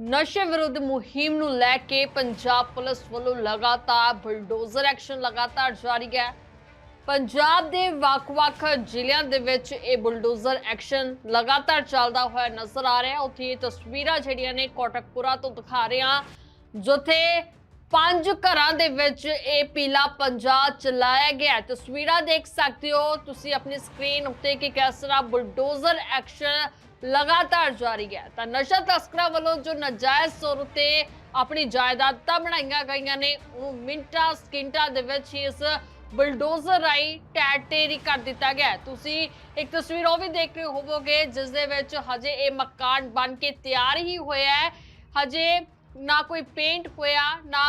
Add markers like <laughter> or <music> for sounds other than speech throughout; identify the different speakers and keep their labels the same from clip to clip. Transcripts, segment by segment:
Speaker 1: ਨਸ਼ੇ ਵਿਰੁੱਧ ਮੁਹਿੰਮ ਨੂੰ ਲੈ ਕੇ ਪੰਜਾਬ ਪੁਲਿਸ ਵੱਲੋਂ ਲਗਾਤਾਰ ਬੁਲਡੋਜ਼ਰ ਐਕਸ਼ਨ ਲਗਾਤਾਰ ਜਾਰੀ ਹੈ। ਪੰਜਾਬ ਦੇ ਵੱਖ-ਵੱਖ ਜ਼ਿਲ੍ਹਿਆਂ ਦੇ ਵਿੱਚ ਇਹ ਬੁਲਡੋਜ਼ਰ ਐਕਸ਼ਨ ਲਗਾਤਾਰ ਚੱਲਦਾ ਹੋਇਆ ਨਜ਼ਰ ਆ ਰਿਹਾ ਉੱਥੇ ਇਹ ਤਸਵੀਰਾਂ ਜਿਹੜੀਆਂ ਨੇ ਕੋਟਕਪੁਰਾ ਤੋਂ ਦਿਖਾ ਰਹੇ ਹਾਂ, ਜਿੱਥੇ ਪੰਜ ਘਰਾਂ ਦੇ ਵਿੱਚ ਇਹ ਪੀਲਾ ਪੰਜਾ ਚਲਾਇਆ ਗਿਆ ਤਸਵੀਰਾਂ ਦੇਖ ਸਕਦੇ ਹੋ, ਤੁਸੀਂ ਆਪਣੀ ਸਕਰੀਨ ਉੱਤੇ ਕਿ ਕਿਸ ਤਰ੍ਹਾਂ ਬੁਲਡੋਜ਼ਰ ਐਕਸ਼ਨ ਲਗਾਤਾਰ ਜਾਰੀ ਹੈ। ਤਾਂ ਨਸ਼ਾ ਤਸਕਰਾਂ ਵੱਲੋਂ ਜੋ ਨਾਜਾਇਜ਼ ਤੌਰ ਉਤੇ ਆਪਣੀ ਜਾਇਦਾਦਾਂ ਬਣਾਈਆਂ ਗਈਆਂ ਨੇ, ਉਹ ਮਿੰਟਾਂ, ਸਕਿੰਟਾਂ ਦੇ ਵਿੱਚ ਹੀ ਇਸ ਬੁਲਡੋਜ਼ਰ ਰਾਈ ਟੈਟੇਰੀ ਕਰ ਦਿੱਤਾ ਗਿਆ ਤੁਸੀਂ ਇੱਕ ਤਸਵੀਰ ਉਹ ਵੀ ਦੇਖ ਰਹੇ ਹੋਵੋਗੇ, ਜਿਸ ਦੇ ਵਿੱਚ ਹਜੇ ਇਹ ਮਕਾਨ ਬਣ ਕੇ ਤਿਆਰ ਹੀ ਹੋਇਆ ਹੈ। ਹਜੇ ਨਾ ਕੋਈ ਪੇਂਟ ਹੋਇਆ, ਨਾ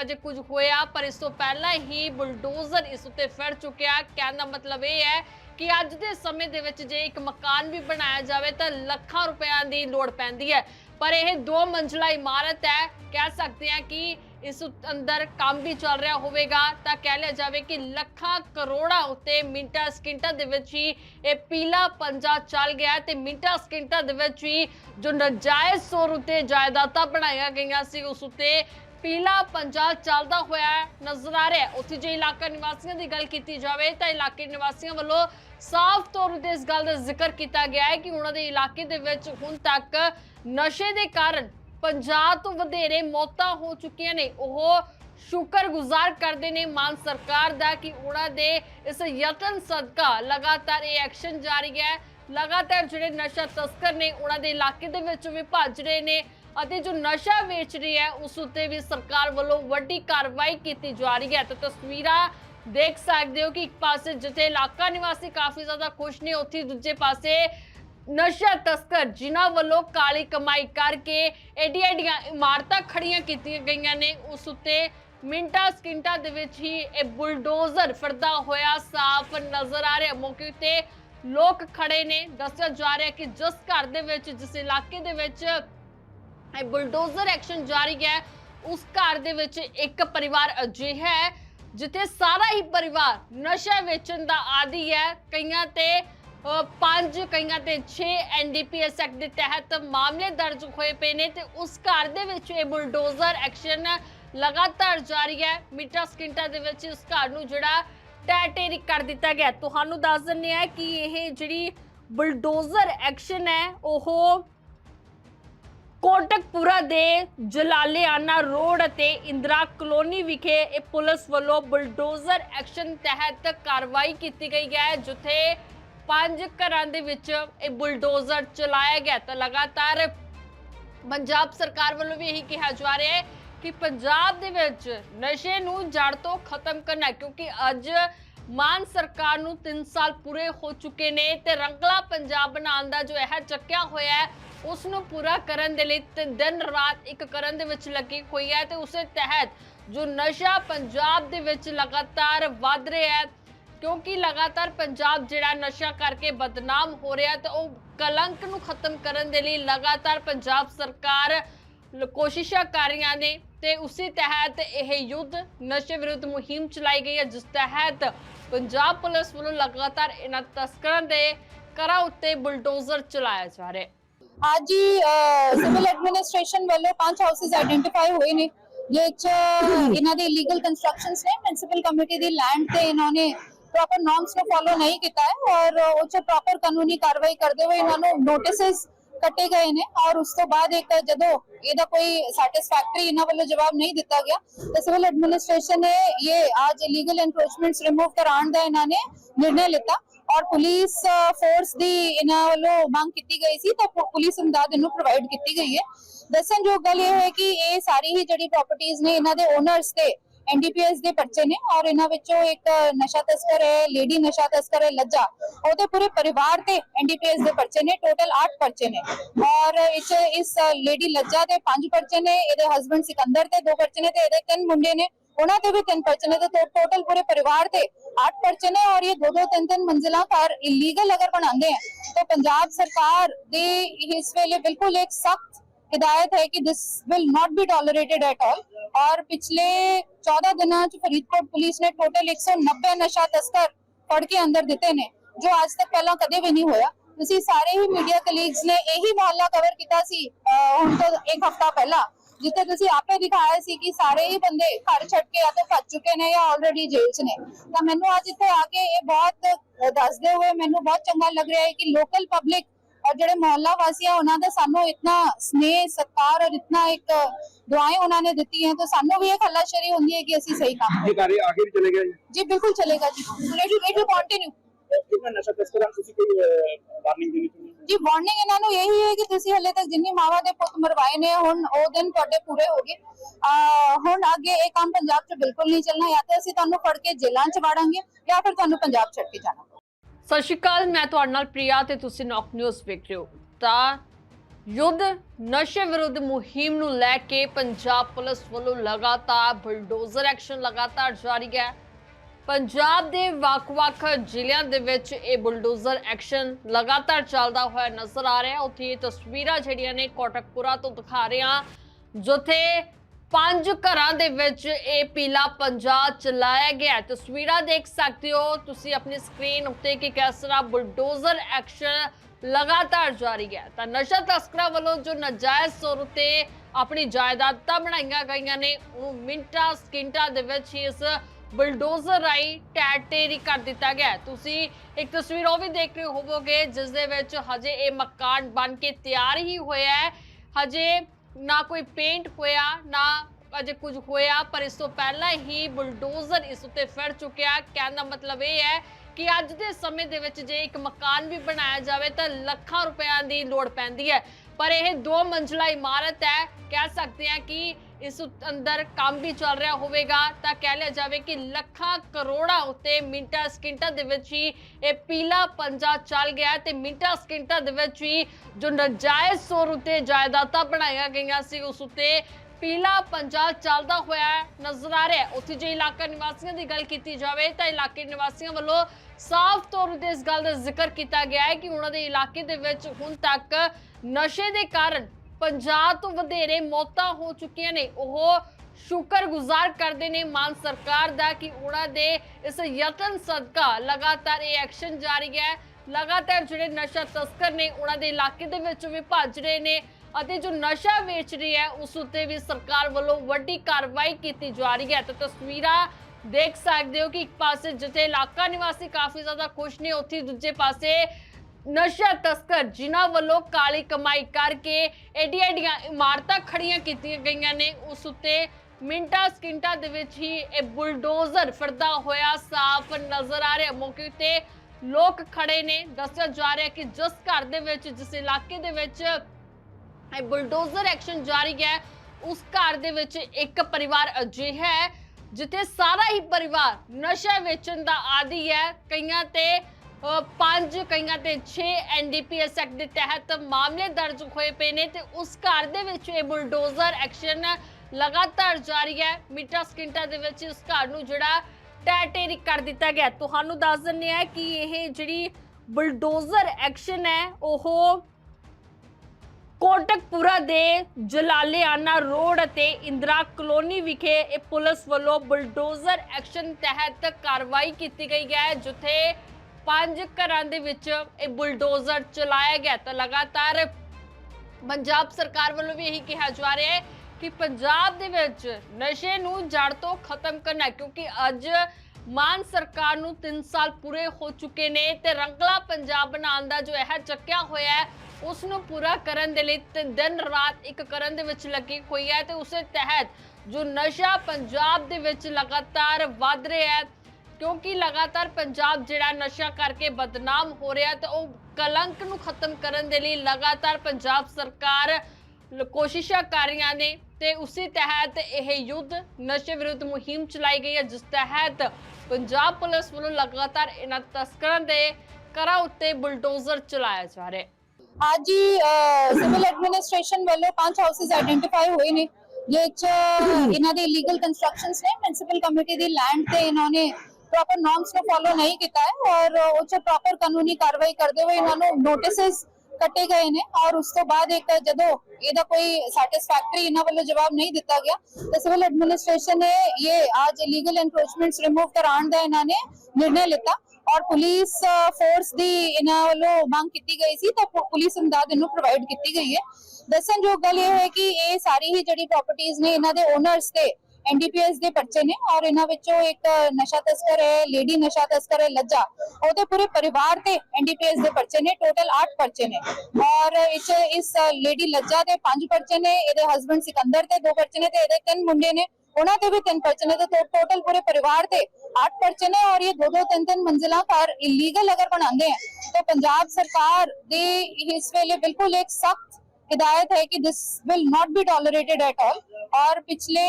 Speaker 1: ਅਜੇ ਕੁਝ ਹੋਇਆ, ਪਰ ਇਸ ਤੋਂ ਪਹਿਲਾਂ ਹੀ ਬੁਲਡੋਜ਼ਰ ਇਸ ਉੱਤੇ ਫੜ ਚੁੱਕਿਆ। ਕਹਿਣ ਦਾ ਮਤਲਬ ਇਹ ਹੈ ਕਿ ਅੱਜ ਦੇ ਸਮੇਂ ਦੇ ਵਿੱਚ ਜੇ ਇੱਕ ਮਕਾਨ ਵੀ ਬਣਾਇਆ ਜਾਵੇ ਤਾਂ ਲੱਖਾਂ ਰੁਪਇਆਂ ਦੀ ਲੋੜ ਪੈਂਦੀ ਹੈ। ਪਰ ਇਹ ਦੋ ਮੰਜ਼ਲਾ ਇਮਾਰਤ ਹੈ। ਕਹਿ ਸਕਦੇ ਹਾਂ ਕਿ ਇਸ ਅੰਦਰ ਕੰਮ ਵੀ ਚੱਲ ਰਿਹਾ ਹੋਵੇਗਾ। ਤਾਂ ਕਹਿ ਲਿਆ ਜਾਵੇ ਕਿ ਲੱਖਾਂ ਕਰੋੜਾਂ ਉੱਤੇ ਮਿੰਟਾਂ ਸਕਿੰਟਾਂ ਦੇ ਵਿੱਚ ਹੀ ਇਹ ਪੀਲਾ ਪੰਜਾ ਚੱਲ ਗਿਆ ਹੈ ਤੇ ਮਿੰਟਾਂ ਸਕਿੰਟਾਂ ਦੇ ਵਿੱਚ ਹੀ ਜੋ ਨਜਾਇਜ਼ ਤੌਰ ਉੱਤੇ ਜਾਇਦਾਦਾਂ ਬਣਾਈਆਂ ਗਈਆਂ ਸੀ, ਉਸ ਉੱਤੇ ਪੀਲਾ ਪੰਜਾ ਚੱਲਦਾ ਹੋਇਆ ਨਜ਼ਰ ਆ ਰਿਹਾ ਉੱਥੇ ਜੇ ਇਲਾਕਾ ਨਿਵਾਸੀਆਂ ਦੀ ਗੱਲ ਕੀਤੀ ਜਾਵੇ ਤਾਂ ਇਲਾਕੇ ਨਿਵਾਸੀਆਂ ਵੱਲੋਂ ਸਾਫ਼ ਤੌਰ ਉਤੇ ਇਸ ਗੱਲ ਦਾ ਜ਼ਿਕਰ ਕੀਤਾ ਗਿਆ ਹੈ ਕਿ ਉਹਨਾਂ ਦੇ ਇਲਾਕੇ ਦੇ ਵਿੱਚ ਹੁਣ ਤੱਕ ਨਸ਼ੇ ਦੇ ਕਾਰਨ 50 ਤੋਂ ਵਧੇਰੇ ਮੌਤਾਂ ਹੋ ਚੁੱਕੀਆਂ ਨੇ। ਉਹ ਸ਼ੁਕਰਗੁਜ਼ਾਰ ਕਰਦੇ ਨੇ ਮਾਨ ਸਰਕਾਰ ਦਾ ਕਿ ਉਹਨਾਂ ਦੇ ਇਸ ਯਤਨ ਸਦਕਾ ਲਗਾਤਾਰ ਇਹ ਐਕਸ਼ਨ ਜਾਰੀ ਹੈ। ਲਗਾਤਾਰ ਜਿਹੜੇ ਨਸ਼ਾ ਤਸਕਰ ਨੇ, ਉਹਨਾਂ ਦੇ ਇਲਾਕੇ ਦੇ ਵਿੱਚ ਵੀ ਭੱਜ ਰਹੇ ਨੇ। ਅਤੇ ਜੋ ਨਸ਼ਾ ਵੇਚ ਰਹੀ ਹੈ, ਉਸ ਉੱਤੇ ਵੀ ਸਰਕਾਰ ਵੱਲੋਂ ਵੱਡੀ ਕਾਰਵਾਈ ਕੀਤੀ ਜਾ ਰਹੀ ਹੈ। ਤਾਂ ਤਸਵੀਰਾਂ ਦੇਖ ਸਕਦੇ ਹੋ ਕਿ ਇੱਕ ਪਾਸੇ ਜਿੱਥੇ ਇਲਾਕਾ ਨਿਵਾਸੀ ਕਾਫੀ ਜ਼ਿਆਦਾ ਖੁਸ਼ ਨੇ, ਉੱਥੇ ਦੂਜੇ ਪਾਸੇ ਨਸ਼ਾ ਤਸਕਰ, ਜਿਨ੍ਹਾਂ ਵੱਲੋਂ ਕਾਲੀ ਕਮਾਈ ਕਰਕੇ ਏਡੀਆਂ ਐਡੀਆਂ ਇਮਾਰਤਾਂ ਖੜੀਆਂ ਕੀਤੀਆਂ ਗਈਆਂ ਨੇ, ਉਸ ਉੱਤੇ ਮਿੰਟਾਂ, ਸਕਿੰਟਾਂ ਦੇ ਵਿੱਚ ਹੀ ਇਹ ਬੁਲਡੋਜ਼ਰ ਫਿਰਦਾ ਹੋਇਆ ਸਾਫ਼ ਨਜ਼ਰ ਆ ਰਿਹਾ। ਮੌਕੇ ਤੇ ਲੋਕ ਖੜੇ ਨੇ। ਦੱਸਿਆ ਜਾ ਰਿਹਾ ਕਿ ਜਿਸ ਘਰ ਦੇ ਵਿੱਚ, ਜਿਸ ਇਲਾਕੇ ਦੇ ਵਿੱਚ ਇਹ ਬੁਲਡੋਜ਼ਰ ਐਕਸ਼ਨ ਜਾਰੀ ਹੈ। ਉਸ ਘਰ ਦੇ ਵਿੱਚ ਇੱਕ ਪਰਿਵਾਰ ਅਜਿਹਾ ਹੈ, ਜਿੱਥੇ ਸਾਰਾ ਹੀ ਪਰਿਵਾਰ ਨਸ਼ਾ ਵੇਚਣ ਦਾ ਆਦੀ ਹੈ। ਕਈਆਂ ਤੇ ਪੰਜ, ਕਈਆਂ ਤੇ 6 ਐਨਡੀਪੀਐਸ ਐਕਟ ਦੇ ਤਹਿਤ ਮਾਮਲੇ ਦਰਜ ਹੋਏ ਪਏ ਨੇ ਤੇ ਉਸ ਘਰ ਦੇ ਵਿੱਚ ਇਹ ਬੁਲਡੋਜ਼ਰ ਐਕਸ਼ਨ ਲਗਾਤਾਰ ਜਾਰੀ ਹੈ। ਮੀਟਰ ਸਕਿੰਟਾਂ ਦੇ ਵਿੱਚ ਉਸ ਘਰ ਨੂੰ ਜਿਹੜਾ ਟੈਟੇਰੀ ਕਰ ਦਿੱਤਾ ਗਿਆ। ਤੁਹਾਨੂੰ ਦੱਸ ਦਿੰਦੇ ਆ ਕਿ ਇਹ ਜਿਹੜੀ ਬੁਲਡੋਜ਼ਰ ਐਕਸ਼ਨ ਹੈ, ਉਹ ਕੋਟਕਪੁਰਾ ਦੇ ਜਲਾਲਿਆਨਾ ਰੋਡ ਅਤੇ ਇੰਦਰਾ ਕਲੋਨੀ ਵਿਖੇ ਇਹ ਪੁਲਿਸ ਵੱਲੋਂ ਬੁਲਡੋਜ਼ਰ ਐਕਸ਼ਨ ਤਹਿਤ ਕਾਰਵਾਈ ਕੀਤੀ ਗਈ ਹੈ, ਜਿੱਥੇ ਪੰਜ ਘਰਾਂ ਦੇ ਵਿੱਚ ਇਹ ਬੁਲਡੋਜ਼ਰ ਚਲਾਇਆ ਗਿਆ ਤਾਂ ਲਗਾਤਾਰ ਪੰਜਾਬ ਸਰਕਾਰ ਵੱਲੋਂ ਵੀ ਇਹੀ ਕਿਹਾ ਜਾ ਰਿਹਾ ਹੈ ਕਿ ਪੰਜਾਬ ਦੇ ਵਿੱਚ ਨਸ਼ੇ ਨੂੰ ਜੜ ਤੋਂ ਖਤਮ ਕਰਨਾ ਕਿਉਂਕਿ ਅੱਜ ਮਾਨ ਸਰਕਾਰ ਨੂੰ 3 ਸਾਲ ਪੂਰੇ ਹੋ ਚੁੱਕੇ ਨੇ ਤੇ ਰੰਗਲਾ ਪੰਜਾਬ ਬਣਾਉਣ ਦਾ ਜੋ ਇਹ ਚੱਕਿਆ ਹੋਇਆ ਹੈ ਉਸ ਨੂੰ ਪੂਰਾ ਕਰਨ ਦੇ ਲਈ ਤੇ ਦਿਨ ਰਾਤ ਇੱਕ ਕਰਨ ਦੇ ਵਿੱਚ ਲੱਗੀ ਹੋਈ ਹੈ ਤੇ ਉਸੇ ਤਹਿਤ ਜੋ ਨਸ਼ਾ ਪੰਜਾਬ ਦੇ ਵਿੱਚ ਲਗਾਤਾਰ ਵੱਧ ਰਿਹਾ ਹੈ, ਕਿਉਂਕਿ ਲਗਾਤਾਰ ਪੰਜਾਬ ਜਿਹੜਾ ਨਸ਼ਾ ਕਰਕੇ ਬਦਨਾਮ ਹੋ ਰਿਹਾ ਤੇ ਉਹ ਕਲੰਕ ਨੂੰ ਖਤਮ ਕਰਨ ਦੇ ਲਈ ਲਗਾਤਾਰ ਪੰਜਾਬ ਸਰਕਾਰ ਕੋਸ਼ਿਸ਼ਾਂ ਕਰ ਰਹੀਆਂ ਨੇ ਤੇ ਉਸੇ ਤਹਿਤ ਇਹ ਯੁੱਧ ਨਸ਼ੇ ਵਿਰੁੱਧ ਮੁਹਿੰਮ ਚਲਾਈ ਗਈ ਹੈ, ਜਿਸ ਤਹਿਤ ਪੰਜਾਬ ਪੁਲਿਸ ਵੱਲੋਂ ਲਗਾਤਾਰ ਇਹਨਾਂ ਤਸਕਰਾਂ ਦੇ ਘਰਾਂ ਉੱਤੇ ਬੁਲਡੋਜ਼ਰ ਚਲਾਇਆ ਜਾ ਰਿਹਾ ਹੈ।
Speaker 2: ਅੱਜ ਸਿਵਲ ਐਡਮਿਨਿਸਟ੍ਰੇਸ਼ਨ ਵੱਲੋਂ ਪੰਜ ਹਾਊਸਸ ਆਇਡੈਂਟੀਫਾਈ ਹੋਏ ਨੇ ਜਿਹ ਇਹਨਾਂ ਦੇ ਇਲੀਗਲ ਕੰਸਟਰਕਸ਼ਨਸ ਨੇ ਮਿਊਨਿਸਪਲ ਕਮੇਟੀ ਦੀ ਲੈਂਡ ਤੇ ਇਹਨਾਂ ਨੇ ਪ੍ਰੋਪਰ ਨਾਰਮਸ ਨੂੰ ਫੋਲੋ ਨਹੀਂ ਕੀਤਾ ਹੈ ਔਰ ਉਹ ਚ ਪ੍ਰੋਪਰ ਕਾਨੂੰਨੀ ਕਾਰਵਾਈ ਕਰਦੇ ਹੋਏ ਇਹਨਾਂ ਨੂੰ ਨੋਟਿਸਸ ਕੱਟੇ ਗਏ ਨੇ ਔਰ ਉਸ ਤੋਂ ਬਾਅਦ ਇੱਕ ਜਦੋਂ ਇਹਦਾ ਕੋਈ ਸੈਟੀਸਫੈਕਟਰੀ ਇਹਨਾਂ ਵੱਲੋਂ ਜਵਾਬ ਨਹੀਂ ਦਿੱਤਾ ਗਿਆ, ਤਾਂ ਸਿਵਲ ਐਡਮਿਨਿਸਟ੍ਰੇਸ਼ਨ ਨੇ ਇਹ ਅੱਜ ਇਲੀਗਲ ਐਨਕਰੋਚਮੈਂਟਸ ਰਿਮੂਵ ਕਰਾਉਣ ਦਾ ਇਹਨਾਂ ਨੇ ਨਿਰਣੈ ਲਿੱਤਾ। ਔਰ ਪੁਲਿਸ ਫੋਰਸ ਦੀ ਇਹਨਾਂ ਵੱਲੋਂ ਮੰਗ ਕੀਤੀ ਗਈ ਸੀ, ਤਾਂ ਪੁਲਿਸ ਇਮਦਾਦ ਇਹਨੂੰ ਪ੍ਰੋਵਾਈਡ ਕੀਤੀ ਗਈ ਹੈ। ਦੱਸਣਯੋਗ ਗੱਲ ਇਹ ਹੈ ਕਿ ਇਹ ਸਾਰੀ ਹੀ ਜਿਹੜੀ ਪ੍ਰਾਪਰਟੀਆਂ ਨੇ, ਇਹਨਾਂ ਦੇ ਓਨਰਸ ਤੇ ਐਨਡੀਪੀਐਸ ਦੇ ਪਰਚੇ ਨੇ, ਔਰ ਇਹਨਾਂ ਵਿੱਚੋਂ ਇੱਕ ਨਸ਼ਾ ਤਸਕਰ ਹੈ ਲੇਡੀ ਨਸ਼ਾ ਤਸਕਰ ਹੈ, ਲੱਜਾ। ਉਹਦੇ ਪੂਰੇ ਪਰਿਵਾਰ ਤੇ ਐਨਡੀਪੀਐਸ ਦੇ ਪਰਚੇ ਨੇ ਟੋਟਲ 8 ਪਰਚੇ ਨੇ। ਔਰ ਇਸ ਇਸ ਲੇਡੀ ਲੱਜਾ ਦੇ 5 ਪਰਚੇ ਨੇ, ਇਹਦੇ ਹਸਬੰਡ ਸਿਕੰਦਰ ਤੇ 2 ਪਰਚੇ ਨੇ, ਤੇ ਇਹਦੇ ਤਿੰਨ ਮੁੰਡੇ ਨੇ। ਉਹਨਾਂ ਤੇ ਵੀ ਤਿੰਨ ਪਰਚੇ ਨੇ ਤੇ ਟੋਟਲ ਪੂਰੇ ਪਰਿਵਾਰ ਤੇ 8 ਪਰਚੇ ਨੇ ਔਰ ਇਹ ਦੋ ਦੋ ਤਿੰਨ ਤਿੰਨ ਮੰਜ਼ਿਲਾਂ ਘਰ ਇਲੀਗਲ ਅਗਰ ਬਣਾਉਂਦੇ हैं तो पंजाब सरकार ਦੇ ਇਸ ਵੇਲੇ ਬਿਲਕੁਲ ਇੱਕ ਸਖਤ हिदायत है कि this will not be tolerated at all और पिछले 14 ਦਿਨਾਂ ਚ ਫਰੀਦਕੋਟ ਪੁਲਿਸ ਨੇ ਟੋਟਲ 190 ਨਸ਼ਾ ਤਸਕਰ ਫੜ ਕੇ ਅੰਦਰ ਦਿੱਤੇ ਨੇ ਜੋ ਅੱਜ ਤੱਕ ਪਹਿਲਾਂ ਕਦੇ ਵੀ ਨਹੀਂ ਹੋਇਆ ਤੁਸੀਂ ਸਾਰੇ ਹੀ ਮੀਡੀਆ ਕਲੀਗਸ ਨੇ ਇਹੀ ਮਹੱਲਾ ਕਵਰ ਕੀਤਾ ਸੀ ਅਹ, ਹੁਣ ਤੋਂ ਇੱਕ ਹਫਤਾ ਪਹਿਲਾਂ ਜਿੱਥੇ ਤੁਸੀਂ ਆਪੇ ਦਿਖਾਇਆ ਸੀ ਕਿ ਸਾਰੇ ਹੀ ਬੰਦੇ ਘਰ ਛੱਡ ਕੇ ਜਾਂ ਤਾਂ ਭੱਜ ਚੁੱਕੇ ਨੇ ਜਾਂ ਆਲਰੇਡੀ ਜੇਲ੍ਹ 'ਚ ਨੇ। ਤਾਂ ਮੈਨੂੰ ਅੱਜ ਇੱਥੇ ਆ ਕੇ ਇਹ ਬਹੁਤ ਦੱਸਦੇ ਹੋਏ ਮੈਨੂੰ ਬਹੁਤ ਚੰਗਾ ਲੱਗ ਰਿਹਾ ਹੈ ਕਿ ਲੋਕਲ ਪਬਲਿਕ ਔਰ ਜਿਹੜੇ ਮੁਹੱਲਾ ਵਾਸੀ ਉਹਨਾਂ ਦਾ ਸਾਨੂੰ ਇਤਨਾ ਸਨੇਹ ਸਤਕਾਰ ਔਰ ਇਤਨਾ ਇੱਕ ਦੁਆਏ ਉਹਨਾਂ ਨੇ ਦਿੱਤੀ ਹੈ। ਤਾਂ ਸਾਨੂੰ ਵੀ ਇਹ ਖੱਲਾਸ਼ਰੀ ਹੁੰਦੀ ਹੈ ਕਿ ਅਸੀਂ ਸਹੀ ਕੰਮ
Speaker 3: ਜੀ
Speaker 2: ਜੀ। ਬਿਲਕੁਲ ਚਲੇਗਾ ਜੀ। ਇਟ ਕੰਟੀਨਿਊ ਜੀ ਵਾਰਨਿੰਗ ਇਹਨਾਂ ਨੂੰ ਇਹੀ ਹੈ ਕਿ ਤੁਸੀਂ ਹਲੇ ਤੱਕ ਜਿੰਨੀ ਮਾਵਾ ਦੇ ਪੁੱਤ ਮਰਵਾਏ ਨੇ, ਹੁਣ ਉਹ ਦਿਨ ਤੁਹਾਡੇ ਪੂਰੇ ਹੋ ਗਏ। ਹੁਣ ਅੱਗੇ ਇਹ ਕੰਮ ਪੰਜਾਬ 'ਚ ਬਿਲਕੁਲ ਨਹੀਂ ਚੱਲਣਾ, ਜਾਂ ਤੇ ਅਸੀਂ ਤੁਹਾਨੂੰ ਫੜ ਕੇ ਜੇਲ੍ਹਾਂ 'ਚ ਵਾੜਾਂਗੇ, ਜਾਂ ਫਿਰ ਤੁਹਾਨੂੰ ਪੰਜਾਬ ਛੱਡ ਕੇ ਜਾਣਾ।
Speaker 1: ਸਤਿ ਸ਼੍ਰੀ ਅਕਾਲ, ਮੈਂ ਤੁਹਾਡੇ ਨਾਲ ਪ੍ਰਿਆ ਤੇ ਤੁਸੀਂ ਨੌਕ ਨਿਊਜ਼ ਵੇਖ ਰਹੇ ਹੋ। ਤਾਂ ਯੁੱਧ, ਨਸ਼ੇ ਵਿਰੁੱਧ ਮੁਹਿੰਮ ਨੂੰ ਲੈ ਕੇ ਪੰਜਾਬ ਪੁਲਿਸ ਵੱਲੋਂ ਲਗਾਤਾਰ ਬਲਡੋਜ਼ਰ ਐਕਸ਼ਨ ਲਗਾਤਾਰ ਜਾਰੀ ਹੈ। ਪੰਜਾਬ ਦੇ ਵੱਖ-ਵੱਖ ਜ਼ਿਲ੍ਹਿਆਂ ਦੇ ਵਿੱਚ ਇਹ ਬੁਲਡੋਜ਼ਰ ਐਕਸ਼ਨ ਲਗਾਤਾਰ ਚੱਲਦਾ ਹੋਇਆ ਨਜ਼ਰ ਆ ਰਿਹਾ। ਉੱਥੇ ਇਹ ਤਸਵੀਰਾਂ ਜਿਹੜੀਆਂ ਨੇ ਕੋਟਕਪੁਰਾ ਤੋਂ ਦਿਖਾ ਰਹੇ। ਜਿੱਥੇ ਪੰਜ ਘਰਾਂ ਦੇ ਵਿੱਚ ਇਹ ਪੀਲਾ ਪੰਜਾ ਚਲਾਇਆ ਗਿਆ। ਤਸਵੀਰਾਂ ਦੇਖ ਸਕਦੇ ਹੋ। ਤੁਸੀਂ ਆਪਣੀ ਸਕਰੀਨ ਉੱਤੇ ਕਿ ਕਿਸ ਤਰ੍ਹਾਂ ਬੁਲਡੋਜ਼ਰ ਐਕਸ਼ਨ ਲਗਾਤਾਰ ਜਾਰੀ ਹੈ। ਤਾਂ ਨਸ਼ਾ ਤਸਕਰਾਂ ਵੱਲੋਂ ਜੋ ਨਾਜਾਇਜ਼ ਤੌਰ ਉਤੇ ਆਪਣੀ ਜਾਇਦਾਦਾਂ ਬਣਾਈਆਂ ਗਈਆਂ ਨੇ। ਉਹ ਮਿੰਟਾਂ, ਸਕਿੰਟਾਂ ਦੇ ਵਿੱਚ ਹੀ ਇਸ ਬੁਲਡੋਜ਼ਰ ਰਾਈ ਟੈਟੇਰੀ ਕਰ ਦਿੱਤਾ ਗਿਆ ਤੁਸੀਂ ਇੱਕ ਤਸਵੀਰ ਉਹ ਵੀ ਦੇਖ ਰਹੇ ਹੋਵੋਗੇ ਜਿਸ ਦੇ ਵਿੱਚ ਹਜੇ ਇਹ ਮਕਾਨ ਬਣ ਕੇ ਤਿਆਰ ਹੀ ਹੋਇਆ ਹੈ। ਹਜੇ ਨਾ ਕੋਈ ਪੇਂਟ ਹੋਇਆ, ਨਾ ਅਜੇ ਕੁਝ ਹੋਇਆ, ਪਰ ਇਸ ਤੋਂ ਪਹਿਲਾਂ ਹੀ ਬੁਲਡੋਜ਼ਰ ਇਸ ਉੱਤੇ ਫੜ ਚੁੱਕਿਆ ਕਹਿਣ ਦਾ ਮਤਲਬ ਇਹ ਹੈ ਕਿ ਅੱਜ ਦੇ ਸਮੇਂ ਦੇ ਵਿੱਚ ਜੇ ਇੱਕ ਮਕਾਨ ਵੀ ਬਣਾਇਆ ਜਾਵੇ ਤਾਂ ਲੱਖਾਂ ਰੁਪਇਆਂ ਦੀ ਲੋੜ ਪੈਂਦੀ ਹੈ। ਪਰ ਇਹ ਦੋ ਮੰਜ਼ਲਾ ਇਮਾਰਤ ਹੈ। ਕਹਿ ਸਕਦੇ ਹਾਂ ਕਿ ਇਸ ਅੰਦਰ ਕੰਮ ਵੀ ਚੱਲ ਰਿਹਾ ਹੋਵੇਗਾ, ਤਾਂ ਕਹਿ ਲਿਆ ਜਾਵੇ ਕਿ ਲੱਖਾਂ ਕਰੋੜਾਂ ਉੱਤੇ ਮਿੰਟਾਂ, ਸਕਿੰਟਾਂ ਦੇ ਵਿੱਚ ਹੀ ਇਹ ਪੀਲਾ ਪੰਜਾ ਚੱਲ ਗਿਆ ਤੇ ਮਿੰਟਾਂ, ਸਕਿੰਟਾਂ ਦੇ ਵਿੱਚ ਹੀ ਜੋ ਨਜਾਇਜ਼ ਤੌਰ ਉੱਤੇ ਜਾਇਦਾਦਾਂ ਬਣਾਈਆਂ ਗਈਆਂ ਸੀ, ਉਸ ਉੱਤੇ ਪੀਲਾ ਪੰਜਾ ਚੱਲਦਾ ਹੋਇਆ ਨਜ਼ਰ ਆ ਰਿਹਾ ਉੱਥੇ ਜੇ ਇਲਾਕਾ ਨਿਵਾਸੀਆਂ ਦੀ ਗੱਲ ਕੀਤੀ ਜਾਵੇ, ਤਾਂ ਇਲਾਕੇ ਨਿਵਾਸੀਆਂ ਵੱਲੋਂ ਸਾਫ਼ ਤੌਰ ਉਤੇ ਇਸ ਗੱਲ ਦਾ ਜ਼ਿਕਰ ਕੀਤਾ ਗਿਆ ਹੈ ਕਿ ਉਹਨਾਂ ਦੇ ਇਲਾਕੇ ਦੇ ਵਿੱਚ ਹੁਣ ਤੱਕ ਨਸ਼ੇ ਦੇ ਕਾਰਨ 50 ਤੋਂ ਵਧੇਰੇ ਮੌਤਾਂ ਹੋ ਚੁੱਕੀਆਂ ਨੇ। ਉਹ ਸ਼ੁਕਰਗੁਜ਼ਾਰ ਕਰਦੇ ਨੇ ਮਾਨ ਸਰਕਾਰ ਦਾ ਕਿ ਉਹਨਾਂ ਦੇ ਇਸ ਯਤਨ ਸਦਕਾ ਲਗਾਤਾਰ ਇਹ ਐਕਸ਼ਨ ਜਾਰੀ ਹੈ। ਲਗਾਤਾਰ ਜਿਹੜੇ ਨਸ਼ਾ ਤਸਕਰ ਨੇ, ਉਹਨਾਂ ਦੇ ਇਲਾਕੇ ਦੇ ਵਿੱਚ ਵੀ ਭੱਜ ਰਹੇ ਨੇ ਅਤੇ ਜੋ ਨਸ਼ਾ ਵੇਚ ਰਹੀ ਹੈ, ਉਸ ਉੱਤੇ ਵੀ ਸਰਕਾਰ ਵੱਲੋਂ ਵੱਡੀ ਕਾਰਵਾਈ ਕੀਤੀ ਜਾ ਰਹੀ ਹੈ। ਤਾਂ ਤਸਵੀਰਾਂ ਦੇਖ ਸਕਦੇ ਹੋ ਕਿ ਇੱਕ ਪਾਸੇ ਜਿੱਥੇ ਇਲਾਕਾ ਨਿਵਾਸੀ ਕਾਫੀ ਜ਼ਿਆਦਾ ਖੁਸ਼ ਨੇ, ਉੱਥੇ ਦੂਜੇ ਪਾਸੇ ਨਸ਼ਾ ਤਸਕਰ, ਜਿਨ੍ਹਾਂ ਵੱਲੋਂ ਕਾਲੀ ਕਮਾਈ ਕਰਕੇ ਏਡੀਆਂ ਏਡੀਆਂ ਇਮਾਰਤਾਂ ਖੜੀਆਂ ਕੀਤੀਆਂ ਗਈਆਂ ਨੇ, ਉਸ ਉੱਤੇ ਮਿੰਟਾਂ ਸਕਿੰਟਾਂ ਦੇ ਵਿੱਚ ਹੀ ਇਹ ਬੁਲਡੋਜ਼ਰ ਫਿਰਦਾ ਹੋਇਆ ਸਾਫ਼ ਨਜ਼ਰ ਆ ਰਿਹਾ। ਮੌਕੇ ਤੇ ਲੋਕ ਖੜੇ ਨੇ। ਦੱਸਿਆ ਜਾ ਰਿਹਾ ਕਿ ਜਿਸ ਘਰ ਦੇ ਵਿੱਚ, ਜਿਸ ਇਲਾਕੇ ਦੇ ਵਿੱਚ ਇਹ ਬੁਲਡੋਜ਼ਰ ਐਕਸ਼ਨ ਜਾਰੀ ਹੈ, ਉਸ ਘਰ ਦੇ ਵਿੱਚ ਇੱਕ ਪਰਿਵਾਰ ਅਜਿਹਾ ਹੈ, ਜਿੱਥੇ ਸਾਰਾ ਹੀ ਪਰਿਵਾਰ ਨਸ਼ਾ ਵੇਚਣ ਦਾ ਆਦੀ ਹੈ। ਕਈਆਂ ਤੇ ਅ, ਪੰਜ ਕਈਆਂ ਤੇ 6 ਐਨਡੀਪੀਐਸ ਐਕਟ ਦੇ ਤਹਿਤ ਮਾਮਲੇ ਦਰਜ ਹੋਏ ਪਏ ਨੇ ਤੇ ਉਸ ਘਰ ਦੇ ਵਿੱਚ ਇਹ ਬੁਲਡੋਜ਼ਰ ਐਕਸ਼ਨ ਲਗਾਤਾਰ ਜਾਰੀ ਹੈ। ਮੀਟਰ ਸਕਿੰਟਾਂ ਦੇ ਵਿੱਚ ਉਸ ਘਰ ਨੂੰ ਜਿਹੜਾ ਟੈਟੇਰੀ ਕਰ ਦਿੱਤਾ ਗਿਆ। ਤੁਹਾਨੂੰ ਦੱਸ ਦਿੰਦੇ ਆ ਕਿ ਇਹ ਜਿਹੜੀ ਬੁਲਡੋਜ਼ਰ ਐਕਸ਼ਨ ਹੈ ਉਹ ਕੋਟਕਪੁਰਾ ਦੇ ਜਲਾਲਿਆਨਾ ਰੋਡ ਅਤੇ ਇੰਦਰਾ ਕਲੋਨੀ ਵਿਖੇ ਇਹ ਪੁਲਿਸ ਵੱਲੋਂ ਬੁਲਡੋਜ਼ਰ ਐਕਸ਼ਨ ਤਹਿਤ ਕਾਰਵਾਈ ਕੀਤੀ ਗਈ ਹੈ ਜਿੱਥੇ ਪੰਜ ਘਰਾਂ ਦੇ ਵਿੱਚ ਇਹ ਬੁਲਡੋਜ਼ਰ ਚਲਾਇਆ ਗਿਆ ਤਾਂ ਲਗਾਤਾਰ ਪੰਜਾਬ ਸਰਕਾਰ ਵੱਲੋਂ ਵੀ ਇਹੀ ਕਿਹਾ ਜਾ ਰਿਹਾ ਹੈ ਕਿ ਪੰਜਾਬ ਦੇ ਵਿੱਚ ਨਸ਼ੇ ਨੂੰ ਜੜ ਤੋਂ ਖਤਮ ਕਰਨਾ ਕਿਉਂਕਿ ਅੱਜ ਮਾਨ ਸਰਕਾਰ ਨੂੰ 3 ਸਾਲ ਪੂਰੇ ਹੋ ਚੁੱਕੇ ਨੇ ਤੇ ਰੰਗਲਾ ਪੰਜਾਬ ਬਣਾਉਣ ਦਾ ਜੋ ਇਹ ਚੱਕਿਆ ਹੋਇਆ ਹੈ ਉਸ ਨੂੰ ਪੂਰਾ ਕਰਨ ਦੇ ਲਈ ਤੇ ਦਿਨ ਰਾਤ ਇੱਕ ਕਰਨ ਦੇ ਵਿੱਚ ਲੱਗੀ ਹੋਈ ਹੈ ਤੇ ਉਸੇ ਤਹਿਤ ਜੋ ਨਸ਼ਾ ਪੰਜਾਬ ਦੇ ਵਿੱਚ ਲਗਾਤਾਰ ਵੱਧ ਰਿਹਾ ਹੈ ਕਿਉਂਕਿ ਲਗਾਤਾਰ ਪੰਜਾਬ ਜਿਹੜਾ ਨਸ਼ਾ ਕਰਕੇ ਬਦਨਾਮ ਹੋ ਰਿਹਾ ਤੇ ਉਹ ਕਲੰਕ ਨੂੰ ਖਤਮ ਕਰਨ ਦੇ ਲਈ ਲਗਾਤਾਰ ਪੰਜਾਬ ਸਰਕਾਰ ਕੋਸ਼ਿਸ਼ਾਂ ਕਰ ਰਹੀਆਂ ਨੇ ਤੇ ਉਸੇ ਤਹਿਤ ਇਹ ਯੁੱਧ ਨਸ਼ੇ ਵਿਰੁੱਧ ਮੁਹਿੰਮ ਚਲਾਈ ਗਈ ਹੈ ਜਿਸ ਤਹਿਤ ਪੰਜਾਬ ਪੁਲਿਸ ਵੱਲੋਂ ਲਗਾਤਾਰ ਇਹਨਾਂ ਤਸਕਰਾਂ ਦੇ ਘਰਾਂ ਉੱਤੇ ਬੁਲਡੋਜ਼ਰ ਚਲਾਇਆ ਜਾ ਰਿਹਾ ਹੈ।
Speaker 2: ਅੱਜ ਹੀ ਸਿਵਲ ਐਡਮਿਨਿਸਟ੍ਰੇਸ਼ਨ ਵੱਲੋਂ ਪੰਜ ਹਾਊਸਸ ਆਇਡੈਂਟੀਫਾਈ ਹੋਏ ਨੇ ਜਿਹ 'ਚ <coughs> ਇਹਨਾਂ ਦੇ ਇਲੀਗਲ ਕੰਸਟਰਕਸ਼ਨਸ ਨੇ ਮਿਊਨਿਸਪਲ ਕਮੇਟੀ ਦੀ ਲੈਂਡ ਤੇ ਇਹਨਾਂ ਨੇ ਪ੍ਰੋਪਰ ਨਾਰਮਸ ਨੂੰ ਫੋਲੋ ਨਹੀਂ ਕੀਤਾ ਹੈ ਔਰ ਉਹ 'ਚ ਪ੍ਰੋਪਰ ਕਾਨੂੰਨੀ ਕਾਰਵਾਈ ਕਰਦੇ ਹੋਏ ਇਹਨਾਂ ਨੂੰ ਨੋਟਿਸਸ ਕੱਟੇ ਗਏ ਨੇ ਔਰ ਉਸ ਤੋਂ ਬਾਅਦ ਇੱਕ ਜਦੋਂ ਇਹਦਾ ਕੋਈ ਸੈਟੀਸਫੈਕਟਰੀ ਇਹਨਾਂ ਵੱਲੋਂ ਜਵਾਬ ਨਹੀਂ ਦਿੱਤਾ ਗਿਆ, ਤਾਂ ਸਿਵਲ ਐਡਮਿਨਿਸਟ੍ਰੇਸ਼ਨ ਨੇ ਇਹ ਅੱਜ ਇਲੀਗਲ ਐਨਕਰੋਚਮੈਂਟਸ ਰਿਮੂਵ ਕਰਾਉਣ ਦਾ ਇਹਨਾਂ ਨੇ ਨਿਰਣय ਲਿੱਤਾ ਔਰ ਪੁਲਿਸ ਫੋਰਸ ਦੀ ਇਹਨਾਂ ਵੱਲੋਂ ਮੰਗ ਕੀਤੀ ਗਈ ਸੀ, ਤਾਂ ਪੁਲਿਸ ਇਮਦਾਦ ਇਹਨੂੰ ਪ੍ਰੋਵਾਈਡ ਕੀਤੀ ਗਈ ਹੈ। ਦੱਸਣਯੋਗ ਗੱਲ ਇਹ ਹੈ ਕਿ ਇਹ ਸਾਰੀ ਹੀ ਜਿਹੜੀ ਪ੍ਰਾਪਰਟੀਆਂ ਨੇ ਇਹਨਾਂ ਦੇ ਓਨਰਸ ਤੇ ਐਨਡੀਪੀਐਸ ਦੇ ਪਰਚੇ ਨੇ ਔਰ ਇਹਨਾਂ ਵਿੱਚੋਂ ਇੱਕ ਨਸ਼ਾ ਤਸਕਰ ਹੈ, ਲੇਡੀ ਨਸ਼ਾ ਤਸਕਰ ਹੈ, ਲੱਜਾ। ਉਹਦੇ ਪੂਰੇ ਪਰਿਵਾਰ ਤੇ ਐਨਡੀਪੀਐਸ ਦੇ ਪਰਚੇ ਨੇ ਟੋਟਲ 8 ਪਰਚੇ ਨੇ। ਔਰ ਇਸ ਇਸ ਲੇਡੀ ਲੱਜਾ ਦੇ 5 ਪਰਚੇ ਨੇ, ਇਹਦੇ ਹਸਬੰਡ ਸਿਕੰਦਰ ਤੇ 2 ਪਰਚੇ ਨੇ ਤੇ ਇਹਦੇ 3 ਮੁੰਡੇ ਨੇ। ਉਹਨਾਂ ਦੇ ਵੀ ਤਿੰਨ ਪਰਚੇ ਨੇ ਤੇ ਟੋਟਲ ਪੂਰੇ ਪਰਿਵਾਰ ਤੇ 8 ਪਰਚੇ ਨੇ ਔਰ ਇਹ ਦੋ ਦੋ ਤਿੰਨ ਤਿੰਨ ਮੰਜ਼ਿਲਾ ਘਰ ਇਲੀਗਲ ਅਗਰ ਬਣਾਉਂਦੇ ਹਨ ਤਾਂ ਪੰਜਾਬ ਸਰਕਾਰ ਦੇ ਇਸ ਵੇਲੇ ਬਿਲਕੁਲ ਇੱਕ ਸਖਤ हिदायत है कि this will not be tolerated at all और पिछले